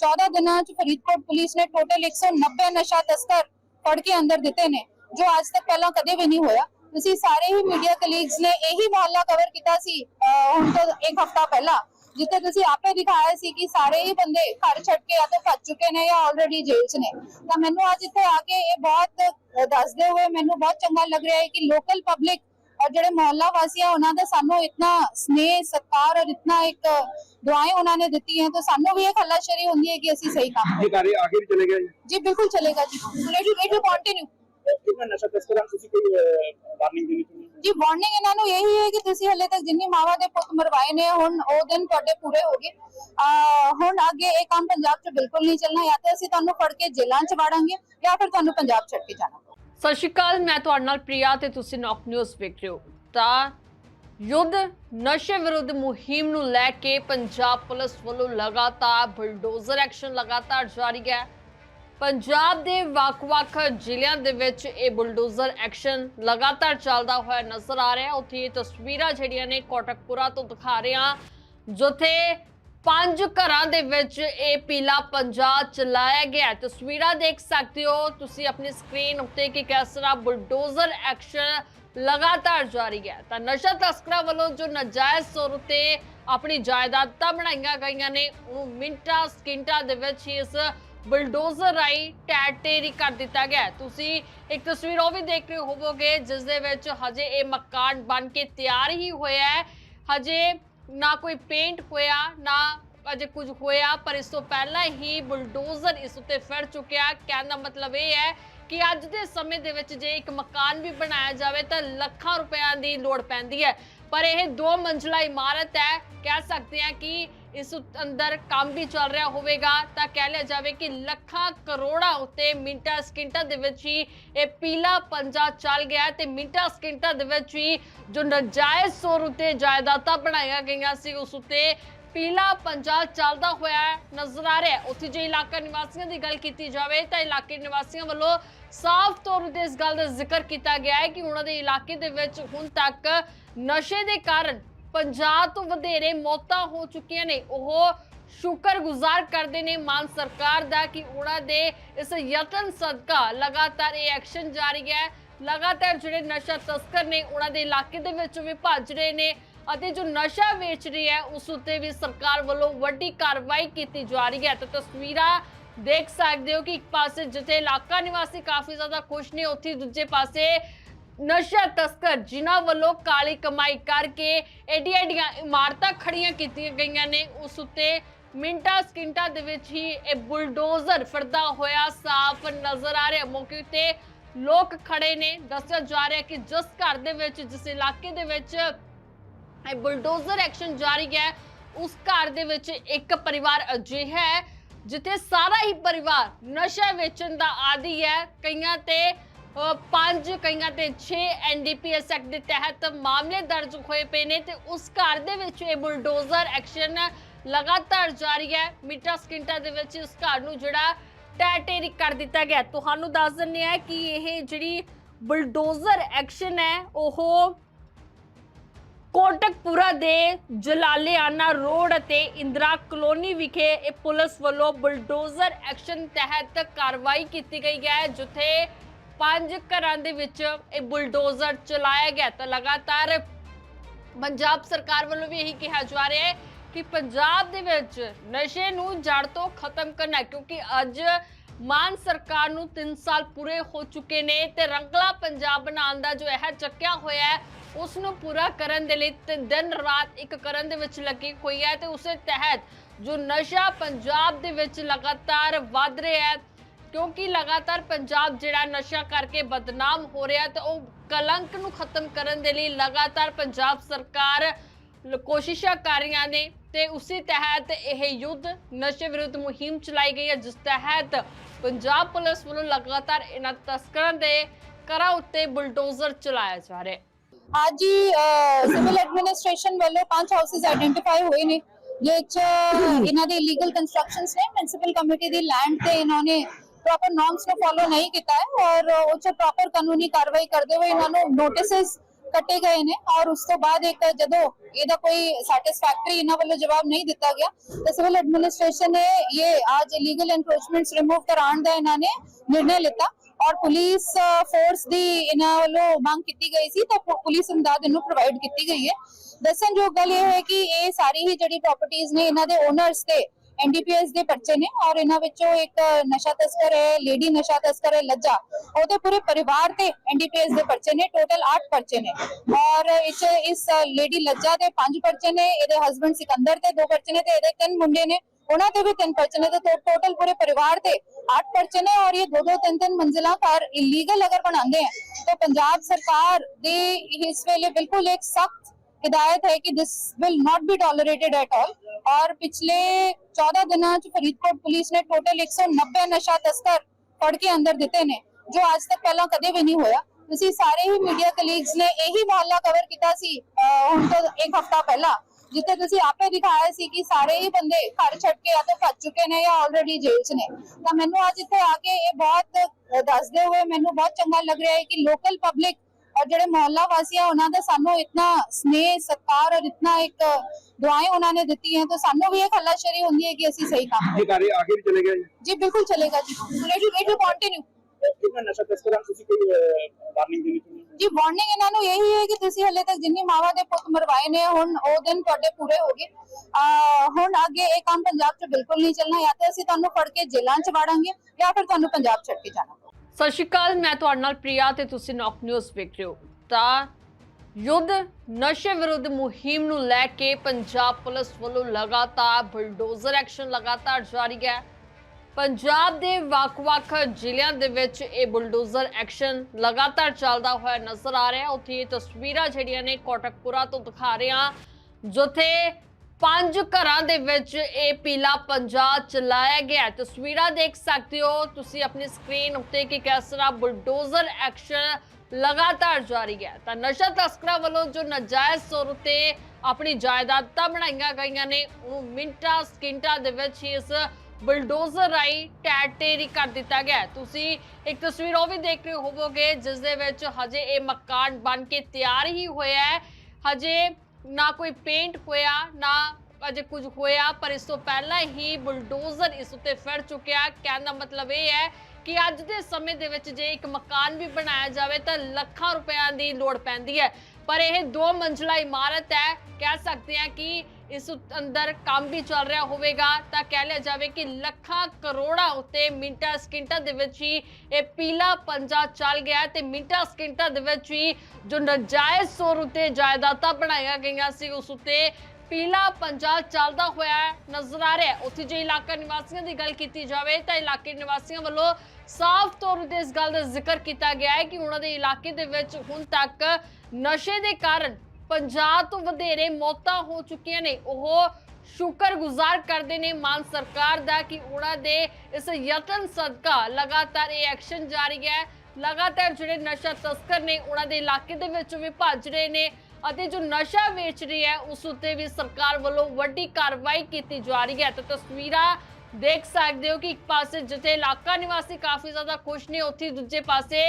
Speaker 2: 14 ਦਿਨਾਂ ਚ ਫਰੀਦਕੋਟ ਪੁਲਿਸ ਨੇ ਟੋਟਲ 190 ਨਸ਼ਾ ਤਸਕਰ ਫੜ ਕੇ ਅੰਦਰ ਦਿੱਤੇ ਨੇ ਜੋ ਅੱਜ ਤੱਕ ਪਹਿਲਾਂ ਕਦੇ ਵੀ ਨਹੀਂ ਹੋਇਆ ਤੁਸੀਂ ਸਾਰੇ ਹੀ ਮੀਡੀਆ ਕਲੀਗਸ ਨੇ ਇਹੀ ਮਹੱਲਾ ਕਵਰ ਕੀਤਾ ਸੀ ਅਹ, ਹੁਣ ਤੋਂ ਇੱਕ ਹਫਤਾ ਪਹਿਲਾਂ ਜਿੱਥੇ ਤੁਸੀਂ ਆਪੇ ਦਿਖਾਇਆ ਸੀ ਕਿ ਸਾਰੇ ਹੀ ਬੰਦੇ ਘਰ ਛੱਡ ਕੇ ਜਾਂ ਤਾਂ ਭੱਜ ਚੁੱਕੇ ਨੇ ਜਾਂ ਆਲਰੇਡੀ ਜੇਲ੍ਹ 'ਚ ਨੇ ਤਾਂ ਮੈਨੂੰ ਅੱਜ ਇੱਥੇ ਆ ਕੇ ਇਹ ਬਹੁਤ ਅਹ, ਦੱਸਦੇ ਹੋਏ ਮੈਨੂੰ ਬਹੁਤ ਚੰਗਾ ਲੱਗ ਰਿਹਾ ਹੈ ਕਿ ਲੋਕਲ ਪਬਲਿਕ ਔਰ ਜਿਹੜੇ मोहल्ला ਵਾਸੀ ਆ ਉਹਨਾਂ ਦਾ ਸਾਨੂੰ ਇਤਨਾ ਸਨੇਹ ਸਤਕਾਰ ਔਰ ਇਤਨਾ ਇੱਕ ਦੁਆएं ਉਹਨਾਂ ਨੇ ਦਿੱਤੀ ਹੈ ਤਾਂ ਸਾਨੂੰ ਵੀ ਇਹ ਖੱਲਾਸ਼ਰੀ ਹੁੰਦੀ ਹੈ ਕਿ ਅਸੀਂ ਸਹੀ ਕੰਮ
Speaker 3: ये कार्य आगे भी
Speaker 2: चलेगा
Speaker 3: ये? जी बिल्कुल चलेगा जी इट विल कंटिन्यू
Speaker 2: ਜੀ ਵਾਰਨਿੰਗ ਇਹਨਾਂ ਨੂੰ ਇਹੀ ਹੈ ਕਿ ਤੁਸੀਂ ਹਲੇ ਤੱਕ ਜਿੰਨੀ ਮਾਵਾ ਦੇ ਪੁੱਤ ਮਰਵਾਏ ਨੇ ਹੁਣ ਉਹ ਦਿਨ ਤੁਹਾਡੇ ਪੂਰੇ ਹੋ ਗਏ। ਆ ਹੁਣ ਅੱਗੇ ਇਹ ਕੰਮ ਪੰਜਾਬ 'ਚ ਬਿਲਕੁਲ ਨਹੀਂ ਚੱਲਣਾ ਜਾਂ ਤਾਂ ਅਸੀਂ ਤੁਹਾਨੂੰ ਫੜ ਕੇ ਜੇਲ੍ਹਾਂ 'ਚ ਵਾੜਾਂਗੇ ਜਾਂ ਫਿਰ ਤੁਹਾਨੂੰ ਪੰਜਾਬ ਛੱਡ ਕੇ ਜਾਣਾ।
Speaker 1: ਸਤਿ ਸ਼੍ਰੀ ਅਕਾਲ, ਮੈਂ ਤੁਹਾਡੇ ਨਾਲ ਪ੍ਰਿਆ ਤੇ ਤੁਸੀਂ ਨੌਕ ਨਿਊਜ਼ ਵੇਖ ਰਹੇ ਹੋ। ਤਾਂ ਯੁੱਧ ਨਸ਼ੇ ਵਿਰੁੱਧ ਮੁਹਿੰਮ ਨੂੰ ਲੈ ਕੇ ਪੰਜਾਬ ਪੁਲਿਸ ਵੱਲੋਂ ਲਗਾਤਾਰ ਬੁਲਡੋਜ਼ਰ ਐਕਸ਼ਨ ਲਗਾਤਾਰ ਜਾਰੀ ਹੈ। ਪੰਜਾਬ ਦੇ ਵੱਖ-ਵੱਖ ਜ਼ਿਲ੍ਹਿਆਂ ਦੇ ਵਿੱਚ ਇਹ ਬੁਲਡੋਜ਼ਰ ਐਕਸ਼ਨ ਲਗਾਤਾਰ ਚੱਲਦਾ ਹੋਇਆ ਨਜ਼ਰ ਆ ਰਿਹਾ ਉੱਥੇ ਇਹ ਤਸਵੀਰਾਂ ਜਿਹੜੀਆਂ ਨੇ ਕੋਟਕਪੁਰਾ ਤੋਂ ਦਿਖਾ ਰਹੇ ਹਾਂ, ਜਿੱਥੇ ਪੰਜ ਘਰਾਂ ਦੇ ਵਿੱਚ ਇਹ ਪੀਲਾ ਪੰਜਾ ਚਲਾਇਆ ਗਿਆ ਤਸਵੀਰਾਂ ਦੇਖ ਸਕਦੇ ਹੋ। ਤੁਸੀਂ ਆਪਣੀ ਸਕਰੀਨ ਉੱਤੇ ਕਿ ਕਿਸ ਤਰ੍ਹਾਂ ਬੁਲਡੋਜ਼ਰ ਐਕਸ਼ਨ ਲਗਾਤਾਰ ਜਾਰੀ ਹੈ। ਤਾਂ ਨਸ਼ਾ ਤਸਕਰਾਂ ਵੱਲੋਂ ਜੋ ਨਾਜਾਇਜ਼ ਤੌਰ ਉਤੇ ਆਪਣੀ ਜਾਇਦਾਦਾਂ ਬਣਾਈਆਂ ਗਈਆਂ ਨੇ, ਉਹ ਮਿੰਟਾਂ, ਸਕਿੰਟਾਂ ਦੇ ਵਿੱਚ ਹੀ ਇਸ ਬੁਲਡੋਜ਼ਰ ਰਾਈ ਟੈਟੇਰੀ ਕਰ ਦਿੱਤਾ ਗਿਆ ਤੁਸੀਂ ਇੱਕ ਤਸਵੀਰ ਉਹ ਵੀ ਦੇਖ ਰਹੇ ਹੋਵੋਗੇ, ਜਿਸ ਦੇ ਵਿੱਚ ਹਜੇ ਇਹ ਮਕਾਨ ਬਣ ਕੇ ਤਿਆਰ ਹੀ ਹੋਇਆ ਹੈ। ਹਜੇ ਨਾ ਕੋਈ ਪੇਂਟ ਹੋਇਆ, ਨਾ ਅਜੇ ਕੁਝ ਹੋਇਆ, ਪਰ ਇਸ ਤੋਂ ਪਹਿਲਾਂ ਹੀ ਬੁਲਡੋਜ਼ਰ ਇਸ ਉੱਤੇ ਫਿਰ ਚੁੱਕਿਆ। ਕਹਿਣ ਦਾ ਮਤਲਬ ਇਹ ਹੈ ਕਿ ਅੱਜ ਦੇ ਸਮੇਂ ਦੇ ਵਿੱਚ ਜੇ ਇੱਕ ਮਕਾਨ ਵੀ ਬਣਾਇਆ ਜਾਵੇ ਤਾਂ ਲੱਖਾਂ ਰੁਪਇਆਂ ਦੀ ਲੋੜ ਪੈਂਦੀ ਹੈ। ਪਰ ਇਹ ਦੋ ਮੰਜ਼ਲਾ ਇਮਾਰਤ ਹੈ। ਕਹਿ ਸਕਦੇ ਹਾਂ ਕਿ ਇਸ ਅੰਦਰ ਕੰਮ ਵੀ ਚੱਲ ਰਿਹਾ ਹੋਵੇਗਾ, ਤਾਂ ਕਹਿ ਲਿਆ ਜਾਵੇ ਕਿ ਲੱਖਾਂ ਕਰੋੜਾਂ ਉੱਤੇ ਮਿੰਟਾਂ ਸਕਿੰਟਾਂ ਦੇ ਵਿੱਚ ਹੀ ਇਹ ਪੀਲਾ ਪੰਜਾ ਚੱਲ ਗਿਆ ਹੈ ਤੇ ਮਿੰਟਾਂ ਸਕਿੰਟਾਂ ਦੇ ਵਿੱਚ ਹੀ ਜੋ ਨਜਾਇਜ਼ ਤੌਰ ਉੱਤੇ ਜਾਇਦਾਦਾਂ ਬਣਾਈਆਂ ਗਈਆਂ ਸੀ, ਉਸ ਉੱਤੇ ਪੀਲਾ ਪੰਜਾ ਚੱਲਦਾ ਹੋਇਆ ਨਜ਼ਰ ਆ ਰਿਹਾ ਉੱਥੇ ਜੇ ਇਲਾਕਾ ਨਿਵਾਸੀਆਂ ਦੀ ਗੱਲ ਕੀਤੀ ਜਾਵੇ, ਤਾਂ ਇਲਾਕੇ ਨਿਵਾਸੀਆਂ ਵੱਲੋਂ ਸਾਫ਼ ਤੌਰ ਉੱਤੇ ਇਸ ਗੱਲ ਦਾ ਜ਼ਿਕਰ ਕੀਤਾ ਗਿਆ ਹੈ ਕਿ ਉਹਨਾਂ ਦੇ ਇਲਾਕੇ ਦੇ ਵਿੱਚ ਹੁਣ ਤੱਕ ਨਸ਼ੇ ਦੇ ਕਾਰਨ 50 ਤੋਂ ਵਧੇਰੇ ਮੌਤਾਂ ਹੋ ਚੁੱਕੀਆਂ ਨੇ। ਉਹ ਸ਼ੁਕਰਗੁਜ਼ਾਰ ਕਰਦੇ ਨੇ ਮਾਨ ਸਰਕਾਰ ਦਾ ਕਿ ਉਹਨਾਂ ਦੇ ਇਸ ਯਤਨ ਸਦਕਾ ਲਗਾਤਾਰ ਇਹ ਐਕਸ਼ਨ ਜਾਰੀ ਹੈ। ਲਗਾਤਾਰ ਜਿਹੜੇ ਨਸ਼ਾ ਤਸਕਰ ਨੇ, ਉਹਨਾਂ ਦੇ ਇਲਾਕੇ ਦੇ ਵਿੱਚ ਵੀ ਭੱਜ ਰਹੇ ਨੇ ਅਤੇ ਜੋ ਨਸ਼ਾ ਵੇਚ ਰਹੀ ਹੈ, ਉਸ ਉੱਤੇ ਵੀ ਸਰਕਾਰ ਵੱਲੋਂ ਵੱਡੀ ਕਾਰਵਾਈ ਕੀਤੀ ਜਾ ਰਹੀ ਹੈ। ਤਾਂ ਤਸਵੀਰਾਂ ਦੇਖ ਸਕਦੇ ਹੋ ਕਿ ਇੱਕ ਪਾਸੇ ਜਿੱਥੇ ਇਲਾਕਾ ਨਿਵਾਸੀ ਕਾਫੀ ਜ਼ਿਆਦਾ ਖੁਸ਼ ਨੇ, ਉੱਥੇ ਦੂਜੇ ਪਾਸੇ ਨਸ਼ਾ ਤਸਕਰ, ਜਿਨ੍ਹਾਂ ਵੱਲੋਂ ਕਾਲੀ ਕਮਾਈ ਕਰਕੇ ਏਡੀਆਂ ਏਡੀਆਂ ਇਮਾਰਤਾਂ ਖੜੀਆਂ ਕੀਤੀਆਂ ਗਈਆਂ ਨੇ, ਉਸ ਉੱਤੇ ਮਿੰਟਾਂ ਸਕਿੰਟਾਂ ਦੇ ਵਿੱਚ ਹੀ ਇਹ ਬੁਲਡੋਜ਼ਰ ਫਿਰਦਾ ਹੋਇਆ ਸਾਫ਼ ਨਜ਼ਰ ਆ ਰਿਹਾ। ਮੌਕੇ ਤੇ ਲੋਕ ਖੜੇ ਨੇ। ਦੱਸਿਆ ਜਾ ਰਿਹਾ ਕਿ ਜਿਸ ਘਰ ਦੇ ਵਿੱਚ, ਜਿਸ ਇਲਾਕੇ ਦੇ ਵਿੱਚ ਇਹ ਬੁਲਡੋਜ਼ਰ ਐਕਸ਼ਨ ਜਾਰੀ ਹੈ, ਉਸ ਘਰ ਦੇ ਵਿੱਚ ਇੱਕ ਪਰਿਵਾਰ ਅਜਿਹਾ ਹੈ, ਜਿੱਥੇ ਸਾਰਾ ਹੀ ਪਰਿਵਾਰ ਨਸ਼ਾ ਵੇਚਣ ਦਾ ਆਦੀ ਹੈ। ਕਈਆਂ ਤੇ ਅ, ਪੰਜ ਕਈਆਂ ਤੇ 6 ਐਨਡੀਪੀਐਸ ਐਕਟ ਦੇ ਤਹਿਤ ਮਾਮਲੇ ਦਰਜ ਹੋਏ ਪਏ ਨੇ ਤੇ ਉਸ ਘਰ ਦੇ ਵਿੱਚ ਇਹ ਬੁਲਡੋਜ਼ਰ ਐਕਸ਼ਨ ਲਗਾਤਾਰ ਜਾਰੀ ਹੈ। ਮੀਟਰ ਸਕਿੰਟਾਂ ਦੇ ਵਿੱਚ ਇਸ ਘਰ ਨੂੰ ਜਿਹੜਾ ਟੈਟੇਰੀ ਕਰ ਦਿੱਤਾ ਗਿਆ। ਤੁਹਾਨੂੰ ਦੱਸ ਦਿੰਦੇ ਆ ਕਿ ਇਹ ਜਿਹੜੀ ਬੁਲਡੋਜ਼ਰ ਐਕਸ਼ਨ ਹੈ ਉਹ ਕੋਟਕਪੁਰਾ ਦੇ ਜਲਾਲਿਆਨਾ ਰੋਡ ਅਤੇ ਇੰਦਰਾ ਕਲੋਨੀ ਵਿਖੇ ਇਹ ਪੁਲਿਸ ਵੱਲੋਂ ਬੁਲਡੋਜ਼ਰ ਐਕਸ਼ਨ ਤਹਿਤ ਕਾਰਵਾਈ ਕੀਤੀ ਗਈ ਹੈ ਜਿੱਥੇ ਪੰਜ ਘਰਾਂ ਦੇ ਵਿੱਚ ਇਹ ਬੁਲਡੋਜ਼ਰ ਚਲਾਇਆ ਗਿਆ ਤਾਂ ਲਗਾਤਾਰ ਪੰਜਾਬ ਸਰਕਾਰ ਵੱਲੋਂ ਵੀ ਇਹੀ ਕਿਹਾ ਜਾ ਰਿਹਾ ਹੈ ਕਿ ਪੰਜਾਬ ਦੇ ਵਿੱਚ ਨਸ਼ੇ ਨੂੰ ਜੜ ਤੋਂ ਖਤਮ ਕਰਨਾ ਕਿਉਂਕਿ ਅੱਜ ਮਾਨ ਸਰਕਾਰ ਨੂੰ 3 ਸਾਲ ਪੂਰੇ ਹੋ ਚੁੱਕੇ ਨੇ ਤੇ ਰੰਗਲਾ ਪੰਜਾਬ ਬਣਾਉਣ ਦਾ ਜੋ ਇਹ ਚੱਕਿਆ ਹੋਇਆ ਹੈ ਉਸ ਨੂੰ ਪੂਰਾ ਕਰਨ ਦੇ ਲਈ ਤੇ ਦਿਨ ਰਾਤ ਇੱਕ ਕਰਨ ਦੇ ਵਿੱਚ ਲੱਗੀ ਹੋਈ ਹੈ ਤੇ ਉਸੇ ਤਹਿਤ ਜੋ ਨਸ਼ਾ ਪੰਜਾਬ ਦੇ ਵਿੱਚ ਲਗਾਤਾਰ ਵੱਧ ਰਿਹਾ ਹੈ ਕਿਉਂਕਿ ਲਗਾਤਾਰ ਪੰਜਾਬ ਜਿਹੜਾ ਨਸ਼ਾ ਕਰਕੇ ਬਦਨਾਮ ਹੋ ਰਿਹਾ ਤੇ ਉਹ ਕਲੰਕ ਨੂੰ ਖਤਮ ਕਰਨ ਦੇ ਲਈ ਲਗਾਤਾਰ ਪੰਜਾਬ ਸਰਕਾਰ ਕੋਸ਼ਿਸ਼ਾਂ ਕਰ ਰਹੀਆਂ ਨੇ ਤੇ ਉਸੇ ਤਹਿਤ ਇਹ ਯੁੱਧ ਨਸ਼ੇ ਵਿਰੁੱਧ ਮੁਹਿੰਮ ਚਲਾਈ ਗਈ ਹੈ ਜਿਸ ਤਹਿਤ ਪੰਜਾਬ ਪੁਲਿਸ ਵੱਲੋਂ ਲਗਾਤਾਰ ਇਹਨਾਂ ਤਸਕਰਾਂ ਦੇ ਘਰਾਂ ਉੱਤੇ ਬੁਲਡੋਜ਼ਰ ਚਲਾਇਆ ਜਾ ਰਿਹਾ ਹੈ।
Speaker 2: ਅੱਜ ਹੀ ਸਿਵਲ ਐਡਮਿਨਿਸਟ੍ਰੇਸ਼ਨ ਵੱਲੋਂ ਪੰਜ ਹਾਊਸਸ ਆਇਡੈਂਟੀਫਾਈ ਹੋਏ ਨੇ ਜਿਹ ਚ <coughs> ਇਹਨਾਂ ਦੇ ਇਲੀਗਲ ਕੰਸਟਰਕਸ਼ਨਸ ਨੇ ਮਿਊਨਿਸਪਲ ਕਮੇਟੀ ਦੀ ਲੈਂਡ ਤੇ ਇਹਨਾਂ ਨੇ ਪ੍ਰੋਪਰ ਨਾਰਮਸ ਨੂੰ ਫੋਲੋ ਨਹੀਂ ਕੀਤਾ ਹੈ ਔਰ ਉਹ ਚ ਪ੍ਰੋਪਰ ਕਾਨੂੰਨੀ ਕਾਰਵਾਈ ਕਰਦੇ ਹੋਏ ਇਹਨਾਂ ਨੂੰ ਨੋਟਿਸਸ ਕੱਟੇ ਗਏ ਨੇ ਔਰ ਉਸ ਤੋਂ ਬਾਅਦ ਇੱਕ ਜਦੋਂ ਇਹਦਾ ਕੋਈ ਸੈਟੀਸਫੈਕਟਰੀ ਇਹਨਾਂ ਵੱਲੋਂ ਜਵਾਬ ਨਹੀਂ ਦਿੱਤਾ ਗਿਆ, ਤਾਂ ਸਿਵਲ ਐਡਮਿਨਿਸਟ੍ਰੇਸ਼ਨ ਨੇ ਇਹ ਅੱਜ ਇਲੀਗਲ ਐਨਕਰੋਚਮੈਂਟਸ ਰਿਮੂਵ ਕਰਾਉਣ ਦਾ ਇਹਨਾਂ ਨੇ ਨਿਰਣੈ ਲਿੱਤਾ ਔਰ ਪੁਲਿਸ ਫੋਰਸ ਦੀ ਇਹਨਾਂ ਵੱਲੋਂ ਮੰਗ ਕੀਤੀ ਗਈ ਸੀ, ਤਾਂ ਪੁਲਿਸ ਇਮਦਾਦ ਇਹਨੂੰ ਪ੍ਰੋਵਾਈਡ ਕੀਤੀ ਗਈ ਹੈ। ਦੱਸਣਯੋਗ ਗੱਲ ਇਹ ਹੈ ਕਿ ਇਹ ਸਾਰੀ ਹੀ ਜਿਹੜੀ ਪ੍ਰਾਪਰਟੀਆਂ ਨੇ ਇਹਨਾਂ ਦੇ ਓਨਰਸ ਤੇ ਐਨਡੀਪੀਐਸ ਦੇ ਪਰਚੇ ਨੇ ਔਰ ਇਹਨਾਂ ਵਿੱਚੋਂ ਇੱਕ ਨਸ਼ਾ ਤਸਕਰ ਹੈ ਲੇਡੀ ਨਸ਼ਾ ਤਸਕਰ ਹੈ ਲੱਜਾ ਉਹਦੇ ਪੂਰੇ ਪਰਿਵਾਰ ਤੇ ਐਨਡੀਪੀਐਸ ਦੇ ਪਰਚੇ ਨੇ ਟੋਟਲ 8 ਪਰਚੇ ਨੇ ਔਰ ਇਸ ਇਸ ਲੇਡੀ ਲੱਜਾ ਦੇ 5 ਪਰਚੇ ਨੇ ਇਹਦੇ ਹਸਬੰਡ ਸਿਕੰਦਰ ਤੇ 2 ਪਰਚੇ ਨੇ ਤੇ ਇਹਦੇ ਤਿੰਨ ਮੁੰਡੇ ਨੇ ਉਹਨਾਂ ਤੇ ਵੀ ਤਿੰਨ ਪਰਚੇ ਨੇ ਤੇ ਟੋਟਲ ਪੂਰੇ ਪਰਿਵਾਰ ਤੇ 8 ਪਰਚੇ ਨੇ ਔਰ ਇਹ ਦੋ ਦੋ ਤਿੰਨ ਤਿੰਨ ਮੰਜ਼ਿਲਾ ਘਰ ਇਲੀਗਲ ਅਗਰ ਬਣਾਉਂਦੇ ਆ ਤਾਂ ਪੰਜਾਬ ਸਰਕਾਰ ਦੇ ਇਸ ਵੇਲੇ ਬਿਲਕੁਲ ਇੱਕ ਸਖਤ हिदायत है कि this will not be tolerated at all ਔਰ ਪਿਛਲੇ 14 ਦਿਨਾਂ ਚ ਫਰੀਦਕੋਟ ਪੁਲਿਸ ਨੇ ਟੋਟਲ 190 ਨਸ਼ਾ ਤਸਕਰ ਫੜ ਕੇ ਅੰਦਰ ਦਿੱਤੇ ਨੇ, ਜੋ ਅੱਜ ਤੱਕ ਪਹਿਲਾਂ ਕਦੇ ਵੀ ਨਹੀਂ ਹੋਇਆ। ਤੁਸੀਂ ਸਾਰੇ ਹੀ ਮੀਡੀਆ ਕਲੀਗਸ ਨੇ ਇਹੀ ਮਹੱਲਾ ਕਵਰ ਕੀਤਾ ਸੀ ਹੁਣ ਤੋਂ ਇੱਕ ਹਫਤਾ ਪਹਿਲਾਂ, ਜਿੱਥੇ ਤੁਸੀਂ ਆਪੇ ਦਿਖਾਇਆ ਸੀ ਕਿ ਸਾਰੇ ਹੀ ਬੰਦੇ ਘਰ ਛੱਡ ਕੇ ਆ ਤਾਂ ਭੱਜ ਚੁੱਕੇ ਨੇ ਜਾਂ ਆਲਰੇਡੀ ਜੇਲ੍ਹ 'ਚ ਨੇ। ਤਾਂ ਮੈਨੂੰ ਅੱਜ ਇੱਥੇ ਆ ਕੇ ਇਹ ਬਹੁਤ ਦੱਸਦੇ ਹੋਏ ਮੈਨੂੰ ਬਹੁਤ ਚੰਗਾ ਲੱਗ ਰਿਹਾ ਹੈ ਕਿ ਲੋਕਲ ਪਬਲਿਕ और ਜਿਹੜੇ ਮੁਹੱਲਾ ਵਾਸੀ ਉਹਨਾਂ ਦਾ ਸਾਨੂੰ ਇਤਨਾ ਸਨੇਹ ਸਤਕਾਰ ਔਰ ਇਤਨਾ ਇੱਕ ਦੁਆਏ ਉਹਨਾਂ ਨੇ ਦਿੱਤੀ ਹੈ ਤਾਂ ਸਾਨੂੰ ਵੀ ਇਹ ਖੱਲਾਸ਼ਰੀ ਹੁੰਦੀ ਹੈ ਕਿ ਅਸੀਂ ਸਹੀ ਕੰਮ
Speaker 3: ये कार्य आगे भी चलेगा ये?
Speaker 2: ਜੀ? ਬਿਲਕੁਲ ਚਲੇਗਾ ਜੀ। ਪੂਰੇ ਇਟ ਕੰਟੀਨਿਊ ਜੀ ਵਾਰਨਿੰਗ ਇਹਨਾਂ ਨੂੰ ਇਹੀ ਹੈ ਕਿ ਤੁਸੀਂ ਹਲੇ ਤੱਕ ਜਿੰਨੀ ਮਾਵਾ ਦੇ ਪੁੱਤ ਮਰਵਾਏ ਨੇ ਹੁਣ ਉਹ ਦਿਨ ਤੁਹਾਡੇ ਪੂਰੇ ਹੋ ਗਏ। ਆ ਹੁਣ ਅੱਗੇ ਇਹ ਕੰਮ ਪੰਜਾਬ 'ਚ ਬਿਲਕੁਲ ਨਹੀਂ ਚੱਲਣਾ ਜਾਂ ਤੇ ਅਸੀਂ ਤੁਹਾਨੂੰ ਫੜ ਕੇ ਜੇਲ੍ਹਾਂ 'ਚ ਵਾੜਾਂਗੇ ਜਾਂ ਫਿਰ ਤੁਹਾਨੂੰ ਪੰਜਾਬ ਛੱਡ ਕੇ ਜਾਣਾ।
Speaker 1: ਸਤਿ ਸ਼੍ਰੀ ਅਕਾਲ, ਮੈਂ ਤੁਹਾਡੇ ਨਾਲ ਪ੍ਰਿਆ ਤੇ ਤੁਸੀਂ ਨੌਕ ਨਿਊਜ਼ ਵੇਖ ਰਹੇ ਹੋ। ਤਾਂ ਯੁੱਧ ਨਸ਼ੇ ਵਿਰੁੱਧ ਮੁਹਿੰਮ ਨੂੰ ਲੈ ਕੇ ਪੰਜਾਬ ਪੁਲਿਸ ਵੱਲੋਂ ਲਗਾਤਾਰ ਬੁਲਡੋਜ਼ਰ ਐਕਸ਼ਨ ਲਗਾਤਾਰ ਜਾਰੀ ਹੈ। ਪੰਜਾਬ ਦੇ ਵੱਖ-ਵੱਖ ਜ਼ਿਲ੍ਹਿਆਂ ਦੇ ਵਿੱਚ ਇਹ ਬੁਲਡੋਜ਼ਰ ਐਕਸ਼ਨ ਲਗਾਤਾਰ ਚੱਲਦਾ ਹੋਇਆ ਨਜ਼ਰ ਆ ਰਿਹਾ ਉੱਥੇ ਇਹ ਤਸਵੀਰਾਂ ਜਿਹੜੀਆਂ ਨੇ ਕੋਟਕਪੁਰਾ ਤੋਂ ਦਿਖਾ ਰਹੇ ਹਾਂ, ਜਿੱਥੇ ਪੰਜ ਘਰਾਂ ਦੇ ਵਿੱਚ ਇਹ ਪੀਲਾ ਪੰਜਾ ਚਲਾਇਆ ਗਿਆ ਤਸਵੀਰਾਂ ਦੇਖ ਸਕਦੇ ਹੋ। ਤੁਸੀਂ ਆਪਣੀ ਸਕਰੀਨ ਉੱਤੇ ਕਿ ਕਿਸ ਤਰ੍ਹਾਂ ਬੁਲਡੋਜ਼ਰ ਐਕਸ਼ਨ ਲਗਾਤਾਰ ਜਾਰੀ ਹੈ। ਤਾਂ ਨਸ਼ਾ ਤਸਕਰਾਂ ਵੱਲੋਂ ਜੋ ਨਾਜਾਇਜ਼ ਤੌਰ ਉੱਤੇ ਆਪਣੀ ਜਾਇਦਾਦਾਂ ਬਣਾਈਆਂ ਗਈਆਂ ਨੇ ਉਹ ਮਿੰਟਾਂ, ਸਕਿੰਟਾਂ ਦੇ ਵਿੱਚ ਹੀ ਇਸ ਬੁਲਡੋਜ਼ਰ ਰਾਈ ਟੈਟੇਰੀ ਕਰ ਦਿੱਤਾ ਗਿਆ ਤੁਸੀਂ ਇੱਕ ਤਸਵੀਰ ਉਹ ਵੀ ਦੇਖ ਰਹੇ ਹੋਵੋਗੇ, ਜਿਸ ਦੇ ਵਿੱਚ ਹਜੇ ਇਹ ਮਕਾਨ ਬਣ ਕੇ ਤਿਆਰ ਹੀ ਹੋਇਆ ਹੈ। ਹਜੇ ਨਾ ਕੋਈ ਪੇਂਟ ਹੋਇਆ, ਨਾ ਅਜੇ ਕੁਝ ਹੋਇਆ, ਪਰ ਇਸ ਤੋਂ ਪਹਿਲਾਂ ਹੀ ਬੁਲਡੋਜ਼ਰ ਇਸ ਉੱਤੇ ਫੜ ਚੁੱਕਿਆ। ਕਹਿਣ ਦਾ ਮਤਲਬ ਇਹ ਹੈ ਕਿ ਅੱਜ ਦੇ ਸਮੇਂ ਦੇ ਵਿੱਚ ਜੇ ਇੱਕ ਮਕਾਨ ਵੀ ਬਣਾਇਆ ਜਾਵੇ ਤਾਂ ਲੱਖਾਂ ਰੁਪਇਆਂ ਦੀ ਲੋੜ ਪੈਂਦੀ ਹੈ। ਪਰ ਇਹ ਦੋ ਮੰਜ਼ਲਾ ਇਮਾਰਤ ਹੈ। ਕਹਿ ਸਕਦੇ ਹਾਂ ਕਿ ਇਸ ਅੰਦਰ ਕੰਮ ਵੀ ਚੱਲ ਰਿਹਾ ਹੋਵੇਗਾ, ਤਾਂ ਕਹਿ ਲਿਆ ਜਾਵੇ ਕਿ ਲੱਖਾਂ ਕਰੋੜਾਂ ਉੱਤੇ ਮਿੰਟਾਂ ਸਕਿੰਟਾਂ ਦੇ ਵਿੱਚ ਹੀ ਇਹ ਪੀਲਾ ਪੰਜਾ ਚੱਲ ਗਿਆ ਹੈ ਤੇ ਮਿੰਟਾਂ ਸਕਿੰਟਾਂ ਦੇ ਵਿੱਚ ਹੀ ਜੋ ਨਜਾਇਜ਼ ਤੌਰ ਉੱਤੇ ਜਾਇਦਾਦਾਂ ਬਣਾਈਆਂ ਗਈਆਂ ਸੀ, ਉਸ ਉੱਤੇ ਪੀਲਾ ਪੰਜਾ ਚੱਲਦਾ ਹੋਇਆ ਨਜ਼ਰ ਆ ਰਿਹਾ ਉੱਥੇ ਜੇ ਇਲਾਕਾ ਨਿਵਾਸੀਆਂ ਦੀ ਗੱਲ ਕੀਤੀ ਜਾਵੇ, ਤਾਂ ਇਲਾਕੇ ਨਿਵਾਸੀਆਂ ਵੱਲੋਂ ਸਾਫ਼ ਤੌਰ ਉੱਤੇ ਇਸ ਗੱਲ ਦਾ ਜ਼ਿਕਰ ਕੀਤਾ ਗਿਆ ਹੈ ਕਿ ਉਹਨਾਂ ਦੇ ਇਲਾਕੇ ਦੇ ਵਿੱਚ ਹੁਣ ਤੱਕ ਨਸ਼ੇ ਦੇ ਕਾਰਨ 50 ਤੋਂ ਵਧੇਰੇ ਮੌਤਾਂ ਹੋ ਚੁੱਕੀਆਂ ਨੇ। ਉਹ ਸ਼ੁਕਰਗੁਜ਼ਾਰ ਕਰਦੇ ਨੇ ਮਾਨ ਸਰਕਾਰ ਦਾ ਕਿ ਉਹਨਾਂ ਦੇ ਇਸ ਯਤਨ ਸਦਕਾ ਲਗਾਤਾਰ ਇਹ ਐਕਸ਼ਨ ਜਾਰੀ ਹੈ। ਲਗਾਤਾਰ ਜਿਹੜੇ ਨਸ਼ਾ ਤਸਕਰ ਨੇ, ਉਹਨਾਂ ਦੇ ਇਲਾਕੇ ਦੇ ਵਿੱਚ ਵੀ ਭੱਜ ਰਹੇ ਨੇ ਅਤੇ ਜੋ ਨਸ਼ਾ ਵੇਚ ਰਹੀ ਹੈ, ਉਸ ਉੱਤੇ ਵੀ ਸਰਕਾਰ ਵੱਲੋਂ ਵੱਡੀ ਕਾਰਵਾਈ ਕੀਤੀ ਜਾ ਰਹੀ ਹੈ। ਤਾਂ ਤਸਵੀਰਾਂ ਦੇਖ ਸਕਦੇ ਹੋ ਕਿ ਇੱਕ ਪਾਸੇ ਜਿੱਥੇ ਇਲਾਕਾ ਨਿਵਾਸੀ ਕਾਫੀ ਜ਼ਿਆਦਾ ਖੁਸ਼ ਨੇ, ਉੱਥੇ ਦੂਜੇ ਪਾਸੇ